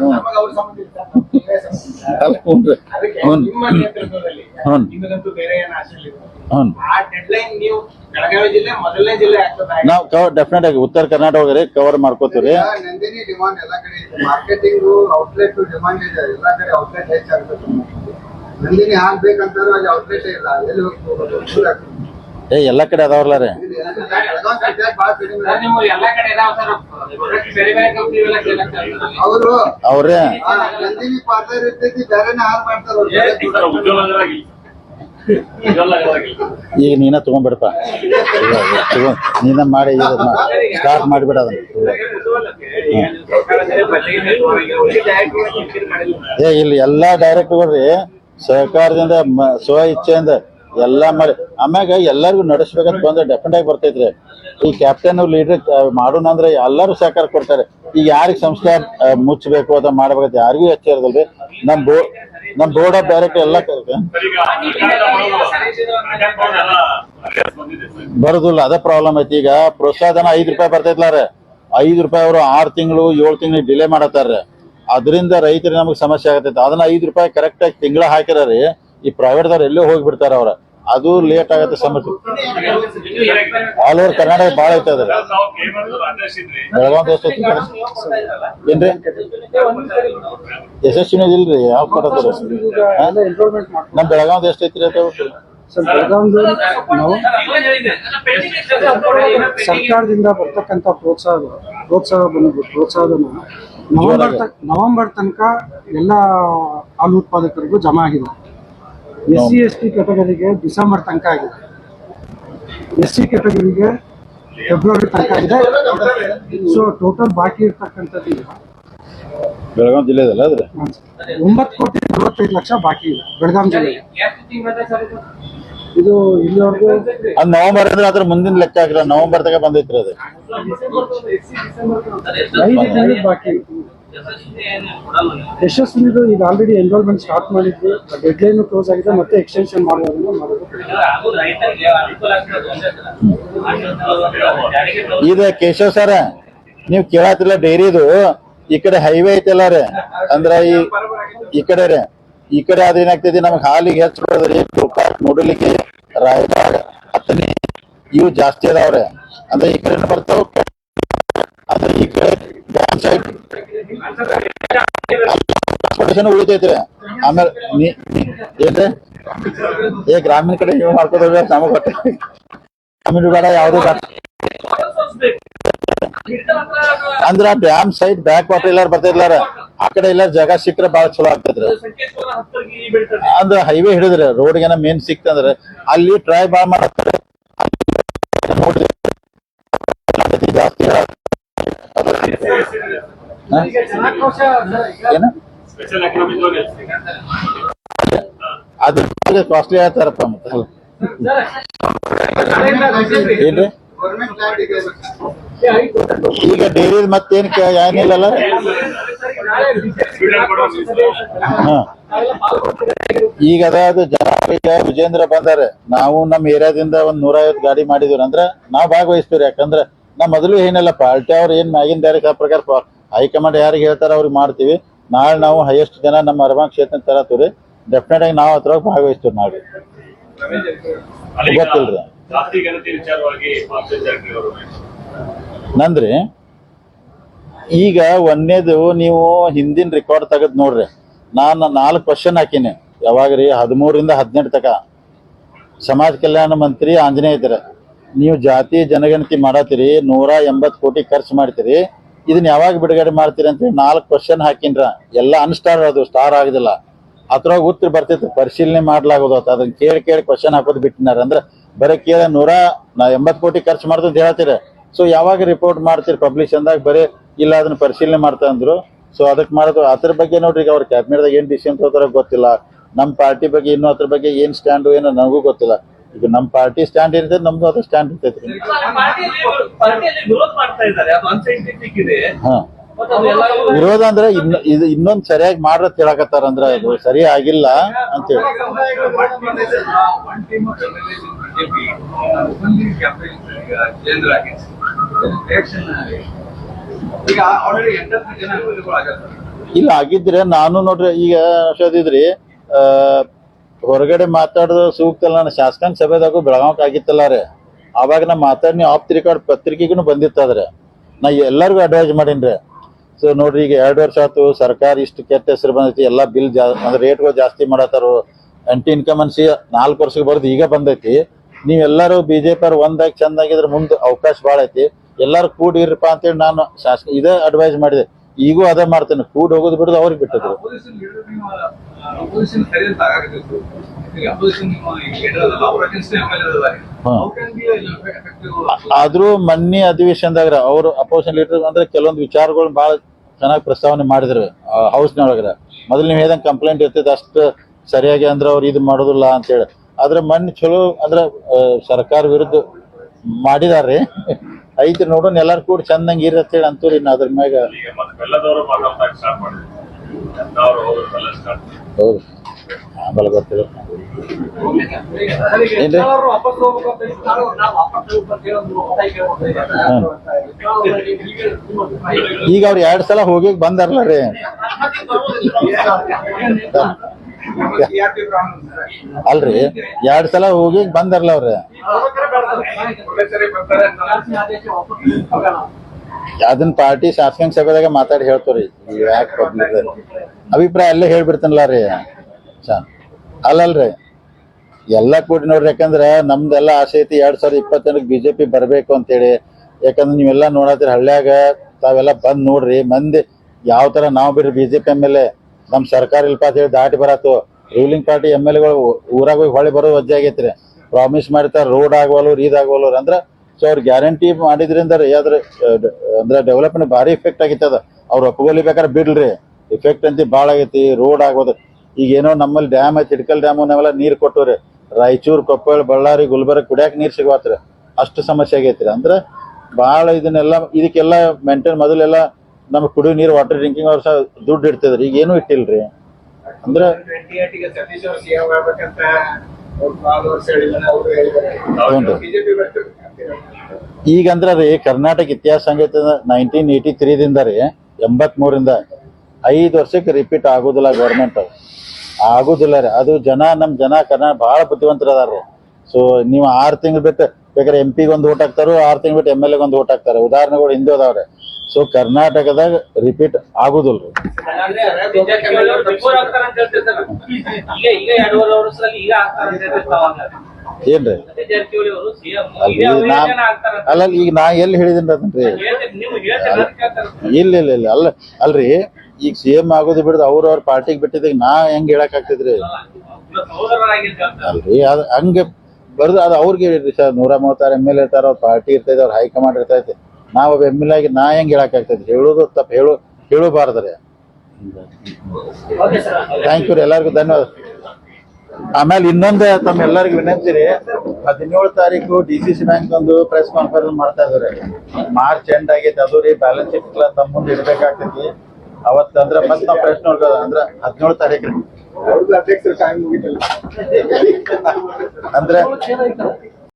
ನೀವು ಬೆಳಗಾವಿ ಜಿಲ್ಲೆ ಮೊದಲನೇ ಜಿಲ್ಲೆ ಆಗ್ತದೆ. ನಾವು ಕವರ್ ಡೆಫಿನೆಟ್ ಆಗಿ ಉತ್ತರ ಕರ್ನಾಟಕ ಕವರ್ ಮಾಡ್ಕೋತೀವಿ ಈಗ ನಂದಿನಿ ಡಿಮಾಂಡ್ ಎಲ್ಲ ಕಡೆ ಇದೆ. ಮಾರ್ಕೆಟಿಂಗ್ ಔಟ್ಲೆಟ್ ಡಿಮಾಂಡ್ ಇದೆ. ಎಲ್ಲ ಕಡೆ ಔಟ್ಲೆಟ್ ಹೆಚ್ಚಾಗ್ತದೆ ನಂದಿನಿ ಹಾಕ್ಬೇಕಂತಾದ್ರೂ ಅಲ್ಲಿ ಔಟ್ಲೆಟ್ ಇಲ್ಲ. ಎಲ್ಲಿ ಹೋಗ್ಬೋದು. ಏ, ಎಲ್ಲ ಕಡೆ ಅದಾವ್ರಲ್ಲ ರೀ. ಈಗ ನೀನ ತಗೊಂಡ್ಬಿಡಪ್ಪ. ತಗೊಂಡ್ ನೀನ ಮಾಡಿ ಸ್ಟಾರ್ಟ್ ಮಾಡಿಬಿಡ ಅದನ್ನ. ಏ, ಇಲ್ಲಿ ಎಲ್ಲಾ ಡೈರೆಕ್ಟ್ರಿ ಸಹಕಾರದಿಂದ ಸ್ವ ಇಚ್ಛೆಯಿಂದ ಎಲ್ಲಾ ಮಾಡಿ, ಆಮ್ಯಾಗ ಎಲ್ಲರಿಗೂ ನಡೆಸ್ಬೇಕಂತ ಬಂದ್ರೆ ಡೆಫಿನೆಟ್ ಆಗಿ ಬರ್ತೈತ್ರಿ. ಈ ಕ್ಯಾಪ್ಟನ್ ಲೀಡರ್ ಮಾಡೋಣ ಅಂದ್ರೆ ಎಲ್ಲರೂ ಸಹಕಾರ ಕೊಡ್ತಾರೆ. ಈಗ ಯಾರಿಗ ಸಂಸ್ಥೆ ಮುಚ್ಚಬೇಕು ಅಂತ ಮಾಡ್ಬೇಕಂತ ಯಾರಿಗೂ ಹೆಚ್ಚು ಇರೋದಿಲ್ರಿ. ನಮ್ ಬೋ, ನಮ್ ಬೋರ್ಡ್ ಆಫ್ ಡೈರೆಕ್ಟರ್ ಎಲ್ಲ. ಬರೋದಿಲ್ಲ, ಅದೇ ಪ್ರಾಬ್ಲಮ್ ಐತಿ. ಈಗ ಪ್ರೋತ್ಸಾಹನ ಐದ್ ರೂಪಾಯಿ ಬರ್ತೈತ್ಲಾರ ಐದ್ ರೂಪಾಯಿ ಅವರು ಆರು ತಿಂಗಳು, ಏಳು ತಿಂಗಳು ಡಿಲೇ ಮಾಡತ್ತಾರ ಅದರಿಂದ ರೈತರಿಗೆ ನಮಗೆ ಸಮಸ್ಯೆ ಆಗತೈತೆ ಅದನ್ನ ಐದು ರೂಪಾಯಿ ಕರೆಕ್ಟ್ ಆಗಿ ತಿಂಗಳ ಹಾಕಿರಾರಿ ಈ ಪ್ರೈವೇಟ್ ದವ್ರು ಎಲ್ಲೋ ಹೋಗ್ಬಿಡ್ತಾರ ಅವ್ರ. ಅದು ಲೇಟ್ ಆಗತ್ತೆ ಸಮಸ್ಯೆ. ಆಲ್ ಓವರ್ ಕರ್ನಾಟಕ ಭಾಳ ಐತೆ ಅದ್ರ ಬೆಳಗಾವಿ ಏನ್ರಿ? ಯಶಸ್ವಿನ ಇಲ್ರಿ ಯಾವ ಕೊಡತ್ತಾರ ನಮ್ ಬೆಳಗಾವ್ ಎಷ್ಟು ಐತ್ರಿ ನಾವು ಸರ್ಕಾರದಿಂದ ಬರ್ತಕ್ಕಂಥ ಪ್ರೋತ್ಸಾಹ ಪ್ರೋತ್ಸಾಹ ಬಂದು ಪ್ರೋತ್ಸಾಹನ ನವೆಂಬರ್ ತನಕ ನವೆಂಬರ್ ತನಕ ಎಲ್ಲ ಹಾಲು ಉತ್ಪಾದಕರಿಗೂ ಜಮಾ ಆಗಿದೆ. ಎಸ್ ಸಿ ಎಸ್ ಟಿ ಕೆಟಗರಿಗೆ ಡಿಸೆಂಬರ್ ತನಕ ಆಗಿದೆ. ಎಸ್ ಸಿ ಕೆಟಗರಿಗೆ ಫೆಬ್ರವರಿ ತನಕ ಆಗಿದೆ. ಸೊ ಟೋಟಲ್ ಬಾಕಿ ಇರ್ತಕ್ಕಂಥದ್ದು ಈಗ ಬೆಳಗಾಂ ಜಿಲ್ಲೆದಲ್ಲ ಅದ್ರ ಒಂಬತ್ತು ಕೋಟಿ ನಲವತ್ತೈದು ಲಕ್ಷ ಬಾಕಿ ಇದೆ ಬೆಳಗಾಂ ಜಿಲ್ಲೆಗೆ. ಇದು ಇಲ್ಲಿವರೆಗೂ ಅದ್ ನವೆಂಬರ್ ಅಂದ್ರೆ ಅದ್ರ ಮುಂದಿನ ಲೆಕ್ಕ ಆಗಿಲ್ಲ ನವೆಂಬರ್ ತಗ ಬಂದೈತ್ರಿ ಅದು. ಐದು ತಿಂಗಳು ಬಾಕಿ. ಇದೆ. ಯಶಸ್ವಿನಿದು ಈಗ ಆಲ್ರೆಡಿ ಎನ್ರೋಲ್ಮೆಂಟ್ ಸ್ಟಾರ್ಟ್ ಮಾಡಿದ್ವಿ. ಡೆಡ್ ಲೈನ್ ಕ್ಲೋಸ್ ಆಗಿದೆ ಮತ್ತೆ ಎಕ್ಸ್ಟೆನ್ಷನ್ ಮಾಡೋದನ್ನ ಮಾಡೋದು ಇದು ಕೇಶವ್ ಸರ ನೀವು ಕೇಳತ್ತಿಲ್ಲ ಡೈರಿದು. ಈ ಕಡೆ ಹೈವೇ ಐತಲ್ಲ ರೀ. ಅಂದ್ರ ಈ ಈ ಕಡೆ ರೀ. ಈ ಕಡೆ ಆದ್ರೆ ಏನಾಗ್ತೈತಿ? ನಮ್ಗೆ ಹಾಲಿಗೆ ಹೆಚ್ಚು ಗೋಕಾಕ್ ನೋಡಲಿಕ್ಕೆ ರಾಯದಾಗ ಹತ್ತನೇ ಇವು ಜಾಸ್ತಿ ಅದಾವ್ರೆ. ಅಂದ್ರೆ ಈ ಕಡೆ ಬರ್ತಾವ ಅಂದ್ರೆ ಈ ಕಡೆ ಡ್ಯಾಮ್ ಸೈಡ್ ಟ್ರಾನ್ಸ್ಪೋರ್ಟೇಷನ್ ಉಳಿತೈತ್ರಿ. ಆಮೇಲೆ ನೀ ಏನ್ರಿ? ಏ, ಗ್ರಾಮೀಣ ಕಡೆ ನೀವು ಮಾಡ್ಕೋದ್ರೆ ನಮಗ್ ಹೊಟ್ಟೆ ಗ್ರಾಮೀಣ ಬೇಡ, ಯಾವ್ದು ಅಂದ್ರ ಡ್ಯಾಮ್ ಸೈಡ್ ಬ್ಯಾಕ್ ವಾಟರ್ ಎಲ್ಲಾರು ಬರ್ತಿರ್ಲಾರ ಆ ಕಡೆ ಎಲ್ಲ ಜಾಗ ಸಿಕ್ಕರೆ ಬಹಳ ಚಲೋ ಆಗ್ತದ್ರಿ ಅಂದ್ರ ಹೈವೇ ಹಿಡಿದ್ರೆ ರೋಡ್ ಏನ ಮೇನ್ ಸಿಕ್ತಂದ್ರ ಅಲ್ಲಿ ಟ್ರೈ ಬಾಳ ಮಾಡ್ತಾರೆ ನೋಡ್ರಿ ಜಾಸ್ತಿ ಅದ್ರ ಕಾಸ್ಟ್ಲಿ ಆಗ್ತಾರಪ್ಪ ಮತ್ತೆ ಏನ್ರಿ ಈಗ ಡೈರಿ ಮತ್ತೇನ್ ಏನಿಲ್ಲ ಏನಿಲ್ಲಲ್ಲ ಈಗ ಅದಾದ ಜನ ಈಗ ವಿಜೇಂದ್ರ ಬಂದಾರೆ. ನಾವು ನಮ್ಮ ಏರಿಯಾದಿಂದ ಒಂದ್ ನೂರೈವತ್ತು ಗಾಡಿ ಮಾಡಿದ್ವಿ ಅಂದ್ರೆ ನಾವ್ ಭಾಗವಹಿಸ್ತೀವಿ ಯಾಕಂದ್ರೆ ನಾ ಮೊದಲು ಏನಿಲ್ಲ ಪಾರ್ಟಿ ಅವ್ರು ಏನ್ ಮ್ಯಾಗಿನ ಡೈರೆಕ್ಟ್ ಪ್ರಕಾರ ಹೈಕಮಾಂಡ್ ಯಾರಿಗೆ ಹೇಳ್ತಾರ ಅವ್ರಿಗೆ ಮಾಡ್ತೀವಿ. ನಾಳೆ ನಾವು ಹೈಯೆಸ್ಟ್ ಜನ ನಮ್ಮ ಅರಮಾ ಕ್ಷೇತ್ರ ತರತೀವಿ ಡೆಫಿನೆಟ್ ಆಗಿ ನಾವು ಅದ್ರೊಳಗೆ ಭಾಗವಹಿಸ್ತೀವಿ ನಾಳೆ ಗೊತ್ತಿಲ್ರಿ. ನಂದ್ರಿ, ಈಗ ಒಂದೇದು ನೀವು ಹಿಂದಿನ ರೆಕಾರ್ಡ್ ತೆಗೆದ್ ನೋಡ್ರಿ. ನಾನು ನಾಲ್ಕು ಕ್ವಶನ್ ಹಾಕಿನಿ. ಯಾವಾಗ್ರಿ? ಹದಿಮೂರಿಂದ ಹದಿನೆಂಟು ತಕ. ಸಮಾಜ ಕಲ್ಯಾಣ ಮಂತ್ರಿ ಆಂಜನೇಯ ಇದ್ರ ನೀವು ಜಾತಿ ಜನಗಣತಿ ಮಾಡತ್ತೀರಿ, ನೂರ ಎಂಬತ್ತು ಕೋಟಿ ಖರ್ಚು ಮಾಡ್ತೀರಿ. ಇದನ್ನ ಯಾವಾಗ ಬಿಡುಗಡೆ ಮಾಡ್ತೀರಿ ಅಂತ ಹೇಳಿ ನಾಲ್ಕು ಕ್ವಶನ್ ಹಾಕಿನ್ರ. ಎಲ್ಲ ಅನ್ಸ್ಟಾರ್ ಅದು ಸ್ಟಾರ್ ಆಗುದಿಲ್ಲ. ಅದ್ರಾಗ ಉತ್ತರ ಬರ್ತಿತ್ತು, ಪರಿಶೀಲನೆ ಮಾಡ್ಲಾಗೋದು ಅದನ್ನ ಕೇಳಿ ಕೇಳಿ ಕ್ವಶನ್ ಹಾಕೋದು ಬಿಟ್ಟಿನಾರ. ಅಂದ್ರೆ ಬರೀ ಕೇಳ ನೂರ ಎಂಬತ್ತು ಕೋಟಿ ಖರ್ಚು ಅಂತ ಹೇಳ್ತೀರ. ಸೊ ಯಾವಾಗ ರಿಪೋರ್ಟ್ ಮಾಡ್ತೀರಿ ಪಬ್ಲಿಷ್ ಅಂದಾಗ ಬರೀ ಇಲ್ಲ ಅದನ್ನ ಪರಿಶೀಲನೆ ಮಾಡ್ತಾ ಅಂದ್ರು. ಸೊ ಅದಕ್ಕೆ ಮಾಡೋದು ಅದ್ರ ಬಗ್ಗೆ ನೋಡ್ರಿ ಈಗ ಅವ್ರ ಕ್ಯಾಬಿನೆಟ್ದಾಗ ಏನು ಡಿಸಿಷನ್ ತಗೋತಾರ ಗೊತ್ತಿಲ್ಲ. ನಮ್ಮ ಪಾರ್ಟಿ ಬಗ್ಗೆ ಇನ್ನೂ ಅದ್ರ ಬಗ್ಗೆ ಏನು ಸ್ಟ್ಯಾಂಡು ಏನೋ ನನಗೂ ಗೊತ್ತಿಲ್ಲ. ಈಗ ನಮ್ಮ ಪಾರ್ಟಿ ಸ್ಟ್ಯಾಂಡ್ ಇರುತ್ತೆ ನಮ್ದು ಅದ್ರ ಸ್ಟ್ಯಾಂಡ್ ಇರ್ತೈತೆ. ಹಾ. ವಿರೋಧ ಅಂದ್ರೆ ಇನ್ನು ಇದು ಇನ್ನೊಂದ್ ಸರಿಯಾಗಿ ಮಾಡ್ರತ್ ಹೇಳಕತ್ತಾರ ಅಂದ್ರೆ ಅದು ಸರಿ ಆಗಿಲ್ಲ ಅಂತೇಳಿ ಒನ್ ಇಲ್ಲ ಆಗಿದ್ರೆ ನಾನು ನೋಡ್ರಿ, ಈಗ ಅಷ್ಟಿದ್ರಿ ಆ, ಹೊರಗಡೆ ಮಾತಾಡೋದು ಸೂಕ್ತ ಅಲ್ಲ, ನಾನು ಶಾಸಕಾಂಗ ಸಭೆದಾಗೂ ಬೆಳಗಾವಕ್ ಆಗಿತ್ತಲ್ಲ ರೀ. ಅವಾಗ ನಾ ಮಾತಾಡಿ ಆಫ್ ರಿಕಾರ್ಡ್ ಪತ್ರಿಕೆಗೂ ಬಂದಿತ್ತಾದ್ರೆ ನಾ ಎಲ್ಲರಿಗೂ ಅಡ್ವೈಸ್ ಮಾಡೀನ್ರಿ ಸೊ ನೋಡ್ರಿ, ಈಗ ಎರಡು ವರ್ಷ ಆಯ್ತು, ಸರ್ಕಾರ ಇಷ್ಟು ಕೆಟ್ಟ ಹೆಸರು ಬಂದೈತಿ, ಎಲ್ಲ ಬಿಲ್ ಜಾ, ಅಂದ್ರೆ ರೇಟ್ಗಳು ಜಾಸ್ತಿ ಮಾಡತ್ತಾರು. ಎಂಟಿ ಇನ್ಕಮ್ ಅನ್ಸಿ ನಾಲ್ಕು ವರ್ಷಕ್ಕೆ ಬರೋದು ಈಗ ಬಂದೈತಿ. ನೀವೆಲ್ಲರೂ ಬಿ ಜೆ ಪಿ ಅವ್ರು ಒಂದಾಗಿ ಚಂದಾಗಿದ್ರೆ ಮುಂದೆ ಅವಕಾಶ ಭಾಳ ಐತಿ. ಎಲ್ಲರೂ ಕೂಡಿರಪ್ಪ ಅಂತೇಳಿ ನಾನು ಶಾಸಕ ಇದೇ ಅಡ್ವೈಸ್ ಮಾಡಿದೆ. ಈಗೂ ಅದೇ ಮಾಡ್ತೇನೆ. ಕೂಡಿ ಹೋಗೋದು ಬಿಡೋದು ಅವ್ರಿಗೆ ಬಿಟ್ಟದ್ರು ಅಪೋಸಿಷನ್ ಲೀಡರ್ ನೀವು ಅಪೋಸಿಷನ್ ಸರಿ ಅಂತ ಆಗಾಕತ್ತಿತ್ತು ಈಗ ಅಪೋಸಿಷನ್ ನೀವು ಈಗ ಲೀಡರ್ ಅವ್ರ ಅಗೇನ್ಸ್ಟ್ ಎಮ್ಎಲ್ಎ ಅದಾರೆ ಹಾ. ಹೌ ಕ್ಯಾನ್ ಬಿ ಎಫೆಕ್ಟಿವ್ ಆದ್ರೂ ಮೊನ್ನೆ ಅಧಿವೇಶನದಾಗ ಅವರು ಅಪೋಸಿಷನ್ ಲೀಡರ್ ಅಂದ್ರೆ ಕೆಲವೊಂದು ವಿಚಾರಗಳು ಬಹಳ ಚೆನ್ನಾಗಿ ಪ್ರಸ್ತಾವನೆ ಮಾಡಿದ್ರು ಹೌಸ್ನೊಳಗ ಮೊದಲು ನೀವು ಹೇಳ್ದಂಗೆ ಕಂಪ್ಲೇಂಟ್ ಇರ್ತೈತೆ ಅಷ್ಟು ಸರಿಯಾಗಿ ಅಂದ್ರೆ ಅವ್ರು ಇದು ಮಾಡೋದಿಲ್ಲ ಅಂತೇಳಿ. ಆದ್ರೆ ಮೊನ್ನೆ ಚಲೋ ಅಂದ್ರೆ ಸರ್ಕಾರ ವಿರುದ್ಧ ಮಾಡಿದಾರೆ ಐತಿ ನೋಡೋಣ ಎಲ್ಲಾರು ಕೂಡ ಚಂದಂಗೆ ಇರತ್ತೇಳಿ ಅಂತೇಳಿ ಅಂತೂರಿ ಇನ್ನು ಅದ್ರ ಮ್ಯಾಗ. ಹೌದು. ಆಮೇಲೆ ಗೊತ್ತಿಲ್ಲ. ಏನ್ರಿ. ಈಗ ಅವ್ರು ಎರಡ್ ಸಲ ಹೋಗಿ ಬಂದಾರಲ್ಲ ರೀ. [laughs] ಅಲ್ರಿ ಎರಡ್ ಸಲ ಹೋಗಿ ಬಂದಾರಲ್ಲ ಅವ್ರ. ಅದನ್. ಅದನ್ನ ಪಾರ್ಟಿ ಶಾಸಕಾಂಗ ಸಭೆದಾಗ ಮಾತಾಡಿ ಹೇಳ್ತಾವ್ರಿ. ಯಾಕೆ ಪಬ್ಲಿಕ್ ಅಭಿಪ್ರಾಯ ಅಲ್ಲೇ ಹೇಳ್ಬಿಡ್ತಾನಲ್ಲ ರೀ. ಅಲ್ಲಲ್ರಿ. ಎಲ್ಲ ಕೂಡಿ ನೋಡ್ರಿ ಯಾಕಂದ್ರೆ ನಮ್ದೆಲ್ಲ ಆಸೆ ಐತಿ ಎರಡ್ ಸಾವಿರದ ಜೆ ಬಿಜೆಪಿ ಬರ್ಬೇಕು ಅಂತೇಳಿ. ಯಾಕಂದ್ರೆ ನೀವೆಲ್ಲ ನೋಡತ್ತೀರಿ ಹಳ್ಳ್ಯಾಗ ತಾವೆಲ್ಲ ಬಂದ್ ನೋಡ್ರಿ ಮಂದಿ ಯಾವ ತರ ನಾವ್ ಬಿಡ್ರಿ ಬಿಜೆಪಿ ಎಂ ಎಲ್ ಎ. ನಮ್ ಸರ್ಕಾರ ಇಲ್ಪ ಅಂತ ಹೇಳಿ ದಾಟಿ ಬರತ್ತು. ರೂಲಿಂಗ್ ಪಾರ್ಟಿ ಎಂ ಎಲ್ ಎಗಳು ಊರಾಗ ಹೋಗಿ ಹೊಳಿ ಬರೋ ವಜ್ಜೆ ಆಗೈತ್ರಿ ಪ್ರಾಮಿಸ್ ಮಾಡಿರ್ತಾರೆ ರೋಡ್ ಆಗವಲ್ರು ರೀದ್ ಆಗವಲ್ರು ಅಂದ್ರ ಸೊ ಅವ್ರು ಗ್ಯಾರಂಟಿ ಮಾಡಿದ್ರಿಂದ ರೀ, ಅದ್ರ ಡೆವಲಪ್ಮೆಂಟ್ ಭಾರಿ ಎಫೆಕ್ಟ್ ಆಗಿತ್ತದ ಅವ್ರು ಒಪ್ಕೊಲಿ ಬೇಕಾದ್ರೆ ಬಿಡ್ರಿ. ಎಫೆಕ್ಟ್ ಅಂತ ಭಾಳ ಆಗೈತಿ ರೋಡ್ ಆಗೋದು ಈಗ ಏನೋ ನಮ್ಮಲ್ಲಿ ಡ್ಯಾಮ್ ಐತಿ ಡ್ಯಾಮ್ ನಾವೆಲ್ಲ ನೀರು ಕೊಟ್ಟವ್ರಿ ರಾಯಚೂರು, ಕೊಪ್ಪಳ, ಬಳ್ಳಾರಿ, ಗುಲ್ಬರ್ಗ ಕುಡಿಯಾಕ ನೀರು ಸಿಗವಾತ್ರಿ. ಅಷ್ಟು ಸಮಸ್ಯೆ ಆಗೈತ್ರಿ ಅಂದ್ರೆ ಭಾಳ ಇದನ್ನೆಲ್ಲ, ಇದಕ್ಕೆಲ್ಲ ಮೆಂಟೇನ್ ಮೊದಲೆಲ್ಲ ನಮ್ಗೆ ಕುಡಿಯೋ ನೀರು ವಾಟರ್ ಡ್ರಿಂಕಿಂಗ್ ಅವ್ರ ದುಡ್ಡು ಇಡ್ತಿದ್ರು. ಈಗ ಏನೂ ಇಟ್ಟಿಲ್ರಿ? ಅಂದ್ರೆ ಈಗ ಅಂದ್ರೆ ರೀ ಕರ್ನಾಟಕ ಇತಿಹಾಸ ಸಂಗೀತ ನೈನ್ಟೀನ್ ಏಯ್ಟಿ ತ್ರೀದಿಂದ ರೀ ಎಂಬತ್ ಮೂರಿಂದ ಐದು ವರ್ಷಕ್ಕೆ ರಿಪೀಟ್ ಆಗೋದಿಲ್ಲ ಗೌರ್ಮೆಂಟ್ ಆಗೋದಿಲ್ಲ ರೀ. ಅದು ಜನ ನಮ್ ಜನ ಕರ್ನಾಟಕ ಬಹಳ ಬುದ್ಧಿವಂತರ ಅದಾರ ಸೊ ನೀವು ಆರು ತಿಂಗಳು ಬಿಟ್ಟು ಬೇಕಾದ್ರೆ ಎಂ ಪಿಗೆ ಒಂದು ಓಟ್ ಹಾಕ್ತಾರೋ ಆರು ತಿಂಗಳು ಬಿಟ್ಟು ಎಂ ಎಲ್ ಒಂದು ಓಟ್ ಹಾಕ್ತಾರೆ. ಉದಾಹರಣೆಗಳು ಹಿಂದೆ ಅದಾವ್ರೆ ಸೊ ಕರ್ನಾಟಕದಾಗ ರಿಪೀಟ್ ಆಗುದಿಲ್ಲ. ಏನ್ರಿ. ಅಲ್ಲ ಈಗ ನಾ ಎಲ್ಲಿ ಹೇಳಿದ್ರಿ ಅದನ್ರಿ. ಇಲ್ಲ ಇಲ್ಲ ಇಲ್ಲ ಅಲ್ಲ ಅಲ್ರಿ ಈಗ ಸಿ ಎಂ ಆಗೋದು ಬಿಡದು ಅವ್ರ ಅವ್ರ ಪಾರ್ಟಿಗೆ ಬಿಟ್ಟಿದಾಗ ನಾ ಹೆಂಗ್ ಹೇಳಕ್ ಆಗ್ತಿದ್ರಿ. ಅಲ್ರಿ ಅದ್ ಹಂಗೆ ಬರ್ದು ಅದು ಅವ್ರಿಗೆ ನೂರ ಮೂವತ್ತಾರು ಎಂ ಎಲ್ ಇರ್ತಾರ ಅವ್ರ ಪಾರ್ಟಿ ಇರ್ತೈತೆ ಅವ್ರ ಹೈಕಮಾಂಡ್ ಇರ್ತೈತೆ ನಾವ್ ಎಂ ಎಲ್ ಆಗಿ ನಾ ಹೆಂಗ್ ಹೇಳಕ್ ಆಗ್ತದೆ ಹೇಳೋದು ತಪ್ಪು. ಹೇಳು ಹೇಳಬಾರ್ದ್ರೆ. ಓಕೆ ಸರ್ ಥ್ಯಾಂಕ್ ಯು ರೀ ಎಲ್ಲರಿಗೂ ಧನ್ಯವಾದ. ಆಮೇಲೆ ಇನ್ನೊಂದು ತಮ್ಮ ಎಲ್ಲರಿಗೂ ವಿನಂತಿ ರೀ ಹದಿನೇಳು ತಾರೀಕು ಡಿ ಸಿ ಸಿ ಬ್ಯಾಂಕ್ ಒಂದು ಪ್ರೆಸ್ ಕಾನ್ಫರೆನ್ಸ್ ಮಾಡ್ತಾ ಇದಾರೆ ಮಾರ್ಚ್ ಎಂಡ್ ಆಗೈತೆ. ಅದು ರೀ ಬ್ಯಾಲೆನ್ಸ್ ಶೀಟ್ ಎಲ್ಲ ತಮ್ಮ ಮುಂದೆ ಇಡ್ಬೇಕಾಗ್ತೈತಿ ಅವತ್ತಂದ್ರೆ ಮತ್ತೆ ನಾವು ಪ್ರಶ್ನೆ ನೋಡ್ತದ ಅಂದ್ರೆ ಹದಿನೇಳು ತಾರೀಕು ರೀ. ಟೈಮ್ ಮುಗಿತಲ್ಲ. ಅಂದ್ರೆ